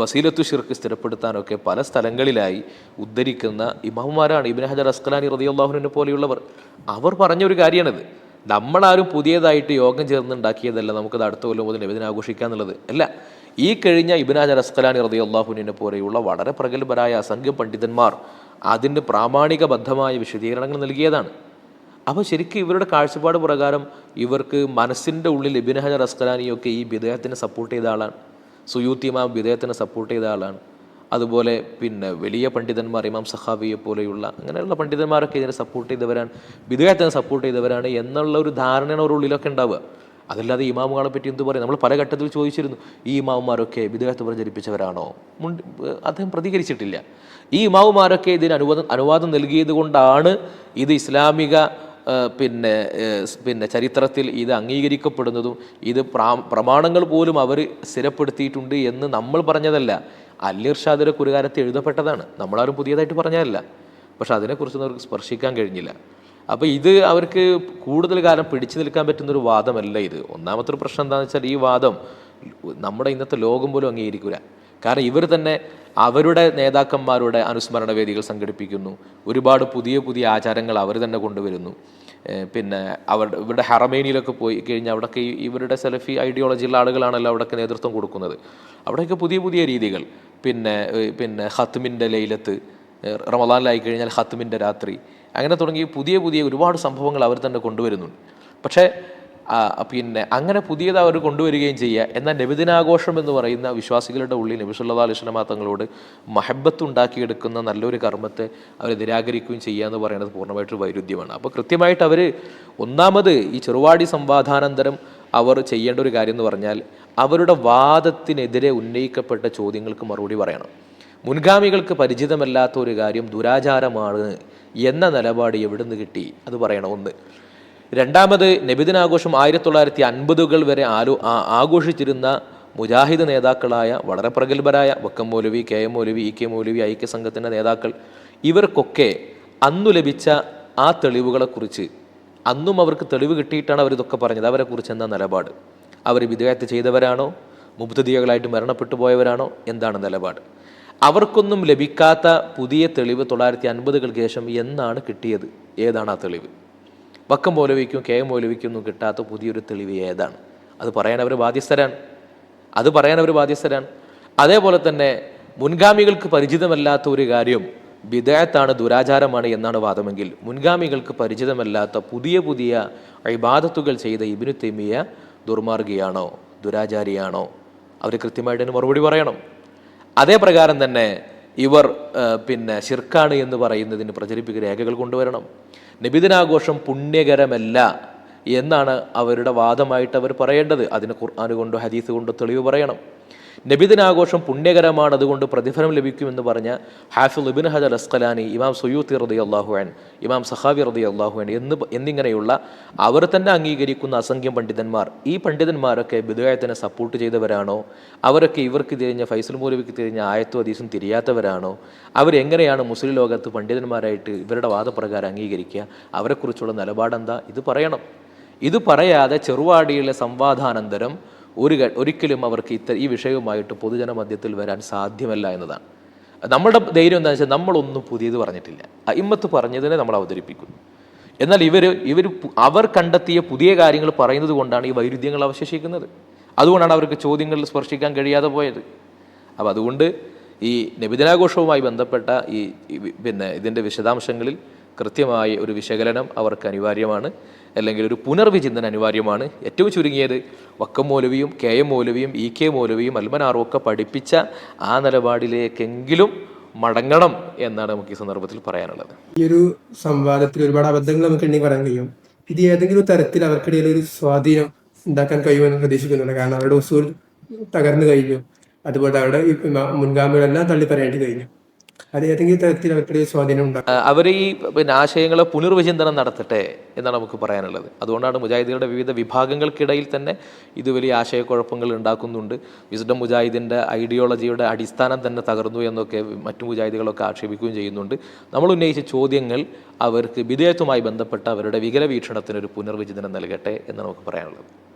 വസീലത്തു ഷിർക്ക് സ്ഥിരപ്പെടുത്താനൊക്കെ പല സ്ഥലങ്ങളിലായി ഉദ്ധരിക്കുന്ന ഇമാമുമാരാണ് ഇബിൻ ഹജർ അസ്കലാനി റതിയുള്ളാഹുവിനെ പോലെയുള്ളവർ. അവർ പറഞ്ഞ പറഞ്ഞൊരു കാര്യമാണിത്. നമ്മളാരും പുതിയതായിട്ട് യോഗം ചേർന്നുണ്ടാക്കിയതല്ല നമുക്കത് അടുത്ത കൊല്ലം മുതൽ നിവേദന ആഘോഷിക്കുക എന്നുള്ളത്. അല്ല ഈ കഴിഞ്ഞ ഇബിനാജർ അസ്കലാനി റതിയുള്ളാഹുവിനെ പോലെയുള്ള വളരെ പ്രഗത്ഭരായ അസംഖ്യം പണ്ഡിതന്മാർ അതിന് പ്രാമാണികബദ്ധമായ വിശദീകരണങ്ങൾ നൽകിയതാണ്. അപ്പോൾ ശരിക്കും ഇവരുടെ കാഴ്ചപ്പാട് പ്രകാരം ഇവർക്ക് മനസ്സിന്റെ ഉള്ളിൽ ഇബിൻ ഹജർ അസ്കലാനിയൊക്കെ ഈ വിദേഹത്തിനെ സപ്പോർട്ട് ചെയ്ത ആളാണ്. സുയൂത്തി ഇമാം വിദേഹത്തിനെ സപ്പോർട്ട് ചെയ്ത ആളാണ്. അതുപോലെ പിന്നെ വലിയ പണ്ഡിതന്മാർ ഇമാം സഹാബിയെ പോലെയുള്ള അങ്ങനെയുള്ള പണ്ഡിതന്മാരൊക്കെ ഇതിനെ സപ്പോർട്ട് ചെയ്തവരാണ്. വിദേഹത്തിനെ സപ്പോർട്ട് ചെയ്തവരാണ് എന്നുള്ള ഒരു ധാരണയാണ് അവരുടെ ഉള്ളിലൊക്കെ ഉണ്ടാവുക. അതല്ലാതെ ഇമാമുകളെ പറ്റി എന്ത് പറയും? നമ്മൾ പല ഘട്ടത്തിൽ ചോദിച്ചിരുന്നു ഈ ഇമാവുമാരൊക്കെ വിദേഹത്ത് പ്രചരിപ്പിച്ചവരാണോ? മുണ്ട് അദ്ദേഹം പ്രതികരിച്ചിട്ടില്ല. ഈ ഇമാവുമാരൊക്കെ ഇതിന് അനുവാദം അനുവാദം നൽകിയത് കൊണ്ടാണ് ഇത് ഇസ്ലാമിക പിന്നെ പിന്നെ ചരിത്രത്തിൽ ഇത് അംഗീകരിക്കപ്പെടുന്നതും ഇത് പ്രാ പ്രമാണങ്ങൾ പോലും അവർ സ്ഥിരപ്പെടുത്തിയിട്ടുണ്ട് എന്ന് നമ്മൾ പറഞ്ഞതല്ല. അല്ലിർഷാദിന്റെ കുരുകാലത്ത് എഴുതപ്പെട്ടതാണ്. നമ്മളാരും പുതിയതായിട്ട് പറഞ്ഞതല്ല. പക്ഷെ അതിനെക്കുറിച്ച് അവർക്ക് സ്പർശിക്കാൻ കഴിഞ്ഞില്ല. അപ്പോൾ ഇത് അവർക്ക് കൂടുതൽ കാലം പിടിച്ചു നിൽക്കാൻ പറ്റുന്നൊരു വാദമല്ല ഇത്. ഒന്നാമത്തെ ഒരു പ്രശ്നം എന്താണെന്ന് വെച്ചാൽ ഈ വാദം നമ്മുടെ ഇന്നത്തെ ലോകം പോലും അംഗീകരിക്കില്ല കാരണം ഇവർ തന്നെ അവരുടെ നേതാക്കന്മാരുടെ അനുസ്മരണ വേദികൾ സംഘടിപ്പിക്കുന്നു. ഒരുപാട് പുതിയ പുതിയ ആചാരങ്ങൾ അവർ തന്നെ കൊണ്ടുവരുന്നു. പിന്നെ അവരുടെ ഇവരുടെ ഹറമേനിയിലൊക്കെ പോയി കഴിഞ്ഞാൽ അവിടെയൊക്കെ ഇവരുടെ സെലഫി ഐഡിയോളജിയുള്ള ആളുകളാണല്ലോ അവിടെയൊക്കെ നേതൃത്വം കൊടുക്കുന്നത്. അവിടെയൊക്കെ പുതിയ പുതിയ രീതികൾ. പിന്നെ പിന്നെ ഹത്മിന്റെ ലൈലത്ത് റമദാനിലായി കഴിഞ്ഞാൽ ഹത്മിന്റെ രാത്രി. അങ്ങനെ തുടങ്ങി പുതിയ പുതിയ ഒരുപാട് സംഭവങ്ങൾ അവർ തന്നെ കൊണ്ടുവരുന്നുണ്ട്. പക്ഷേ പിന്നെ അങ്ങനെ പുതിയത് അവർ കൊണ്ടുവരികയും ചെയ്യുക. എന്നാൽ നബിദിനാഘോഷം എന്ന് പറയുന്ന വിശ്വാസികളുടെ ഉള്ളിൽ നബി സല്ലാ അലൈഹി തങ്ങളോട് മഹബത്ത് ഉണ്ടാക്കിയെടുക്കുന്ന നല്ലൊരു കർമ്മത്തെ അവർ നിരാകരിക്കുകയും ചെയ്യുക എന്ന് പറയുന്നത് പൂർണമായിട്ട് വൈരുദ്ധ്യമാണ്. അപ്പോൾ കൃത്യമായിട്ട് അവർ ഒന്നാമത് ഈ ചെറുവാടി സംവാദാനന്തരം അവർ ചെയ്യേണ്ട ഒരു കാര്യം എന്ന് പറഞ്ഞാൽ അവരുടെ വാദത്തിനെതിരെ ഉന്നയിക്കപ്പെട്ട ചോദ്യങ്ങൾക്ക് മറുപടി പറയണം. മുൻഗാമികൾക്ക് പരിചിതമല്ലാത്ത ഒരു കാര്യം ദുരാചാരമാണ് എന്ന നിലപാട് എവിടുന്ന് കിട്ടി? അത് പറയണം ഒന്ന്. രണ്ടാമത് നബിദിനാഘോഷം ആയിരത്തി തൊള്ളായിരത്തി അൻപതുകൾ വരെ ആലോ ആഘോഷിച്ചിരുന്ന മുജാഹിദ് നേതാക്കളായ വളരെ പ്രഗത്ഭരായ Vakkom Moulavi K M Moulavi E K Moulavi ഐക്യ സംഘത്തിന്റെ നേതാക്കൾ ഇവർക്കൊക്കെ അന്നു ലഭിച്ച ആ തെളിവുകളെക്കുറിച്ച് അന്നും അവർക്ക് തെളിവ് കിട്ടിയിട്ടാണ് അവരിതൊക്കെ പറഞ്ഞത്. അവരെക്കുറിച്ച് എന്താ നിലപാട്? അവർ വിധേയത്ത് ചെയ്തവരാണോ? മുബ്തദിയകളായിട്ട് മരണപ്പെട്ടു പോയവരാണോ? എന്താണ് നിലപാട്? അവർക്കൊന്നും ലഭിക്കാത്ത പുതിയ തെളിവ് തൊള്ളായിരത്തി അൻപതുകൾക്ക് ശേഷം എന്നാണ് കിട്ടിയത്? ഏതാണ് ആ തെളിവ്? വക്കം പോലവിക്കും കേകം എം മൗലവിക്കും ഒന്നും കിട്ടാത്ത പുതിയൊരു തെളിവ് ഏതാണ്? അത് പറയാൻ അവർ ബാധ്യസ്ഥരാണ്. അത് പറയാൻ അവർ ബാധ്യസ്ഥരാണ്. അതേപോലെ തന്നെ മുൻഗാമികൾക്ക് പരിചിതമല്ലാത്ത ഒരു കാര്യം വിദേഹത്താണ് ദുരാചാരമാണ് എന്നാണ് വാദമെങ്കിൽ മുൻഗാമികൾക്ക് പരിചിതമല്ലാത്ത പുതിയ പുതിയ ഇബാദത്തുകൾ ചെയ്ത ഇബിനു തെമിയ ദുർമാർഗിയാണോ? ദുരാചാരിയാണോ? അവർ കൃത്യമായിട്ട് മറുപടി പറയണം. അതേ പ്രകാരം തന്നെ ഇവർ പിന്നെ ശിർക്കാണ് എന്ന് പറയുന്നതിന് പ്രചരിപ്പിക്കുന്ന രേഖകൾ കൊണ്ടുവരണം. നബിദിനാഘോഷം പുണ്യകരമല്ല എന്നാണ് അവരുടെ വാദമായിട്ട് അവർ പറയേണ്ടത്. അതിന് ഖുർആൻ കൊണ്ടോ ഹദീസ് കൊണ്ടോ തെളിവ് പറയണം. നബിദിനാഘോഷം പുണ്യകരമാണ് അതുകൊണ്ട് പ്രതിഫലം ലഭിക്കുമെന്ന് പറഞ്ഞ ഹാഫിൽ ഇബിൻ ഹജർ അസ്കലാനി ഇമാം സുയൂത്തി റതി അള്ളാഹുഅൻ ഇമാം സഹാബി റതി അള്ളാഹുഅൻ എന്ന് എന്നിങ്ങനെയുള്ള അവർ തന്നെ അംഗീകരിക്കുന്ന അസംഖ്യം പണ്ഡിതന്മാർ ഈ പണ്ഡിതന്മാരൊക്കെ ബിദുഗായത്തിനെ സപ്പോർട്ട് ചെയ്തവരാണോ? അവരൊക്കെ ഇവർക്ക് തിരിഞ്ഞ ഫൈസൽ മൂലവിക്ക് തിരിഞ്ഞ ആയത്തും അതീസും തിരിയാത്തവരാണോ? അവരെങ്ങനെയാണ് മുസ്ലിം ലോകത്ത് പണ്ഡിതന്മാരായിട്ട് ഇവരുടെ വാദപ്രകാരം അംഗീകരിക്കുക? അവരെക്കുറിച്ചുള്ള നിലപാടെന്താ? ഇത് പറയണം. ഇത് പറയാതെ ചെറുവാടിയിലെ സംവാദാനന്തരം ഒരു ഒരിക്കലും അവർക്ക് ഇത്ത ഈ വിഷയവുമായിട്ട് പൊതുജന മധ്യത്തിൽ വരാൻ സാധ്യമല്ല എന്നതാണ്. നമ്മുടെ ധൈര്യം എന്താണെന്ന് വെച്ചാൽ നമ്മളൊന്നും പുതിയത് പറഞ്ഞിട്ടില്ല. അയിമ്മത്ത് പറഞ്ഞതിനെ നമ്മൾ അവതരിപ്പിക്കുന്നു. എന്നാൽ ഇവർ ഇവർ അവർ കണ്ടെത്തിയ പുതിയ കാര്യങ്ങൾ പറയുന്നത് കൊണ്ടാണ് ഈ വൈരുദ്ധ്യങ്ങൾ അവശേഷിക്കുന്നത്. അതുകൊണ്ടാണ് അവർക്ക് ചോദ്യങ്ങൾ സ്പർശിക്കാൻ കഴിയാതെ പോയത്. അപ്പോൾ അതുകൊണ്ട് ഈ നബിദിനാഘോഷവുമായി ബന്ധപ്പെട്ട ഈ പിന്നെ ഇതിന്റെ വിശദാംശങ്ങളിൽ കൃത്യമായ ഒരു വിശകലനം അവർക്ക് അനിവാര്യമാണ്. അല്ലെങ്കിൽ ഒരു പുനർവിചിന്തനം അനിവാര്യമാണ്. ഏറ്റവും ചുരുങ്ങിയത് വക്കം മൗലവിയും കെ എം മൗലവിയും ഇ കെ മൗലവിയും അൽമനാറും ഒക്കെ പഠിപ്പിച്ച ആ നിലപാടിലേക്കെങ്കിലും മടങ്ങണം എന്നാണ് നമുക്ക് ഈ സന്ദർഭത്തിൽ പറയാനുള്ളത്. ഈ ഒരു സംവാദത്തിൽ ഒരുപാട് അബദ്ധങ്ങൾ നമുക്ക് എണ്ണി പറയാൻ കഴിയും. ഇത് ഏതെങ്കിലും തരത്തിൽ അവർക്കിടയിൽ ഒരു സ്വാധീനം ഉണ്ടാക്കാൻ കഴിയുമെന്ന് പ്രതീക്ഷിക്കുന്നുണ്ട്. കാരണം അവരുടെ ഉസൂൽ തകർന്നു കഴിഞ്ഞു. അതുപോലെ അവരുടെ മുൻഗാമികളെല്ലാം തള്ളി പറയേണ്ടി കഴിഞ്ഞു. സ്വാധീനം അവർ ഈ പിന്നെ ആശയങ്ങളെ പുനർവിചിന്തനം നടത്തട്ടെ എന്നാണ് നമുക്ക് പറയാനുള്ളത്. അതുകൊണ്ടാണ് മുജാഹിദുകളുടെ വിവിധ വിഭാഗങ്ങൾക്കിടയിൽ തന്നെ ഇത് വലിയ ആശയക്കുഴപ്പങ്ങൾ ഉണ്ടാക്കുന്നുണ്ട്. വിസ്ഡം മുജാഹിദിന്റെ ഐഡിയോളജിയുടെ അടിസ്ഥാനം തന്നെ തകർന്നു എന്നൊക്കെ മറ്റു മുജാഹിദികളൊക്കെ ആക്ഷേപിക്കുകയും ചെയ്യുന്നുണ്ട്. നമ്മൾ ഉന്നയിച്ച ചോദ്യങ്ങൾ അവർക്ക് വിധേയത്വമായി ബന്ധപ്പെട്ട അവരുടെ വികല വീക്ഷണത്തിന് ഒരു പുനർവിചിന്തനം നൽകട്ടെ എന്ന് നമുക്ക് പറയാനുള്ളത്.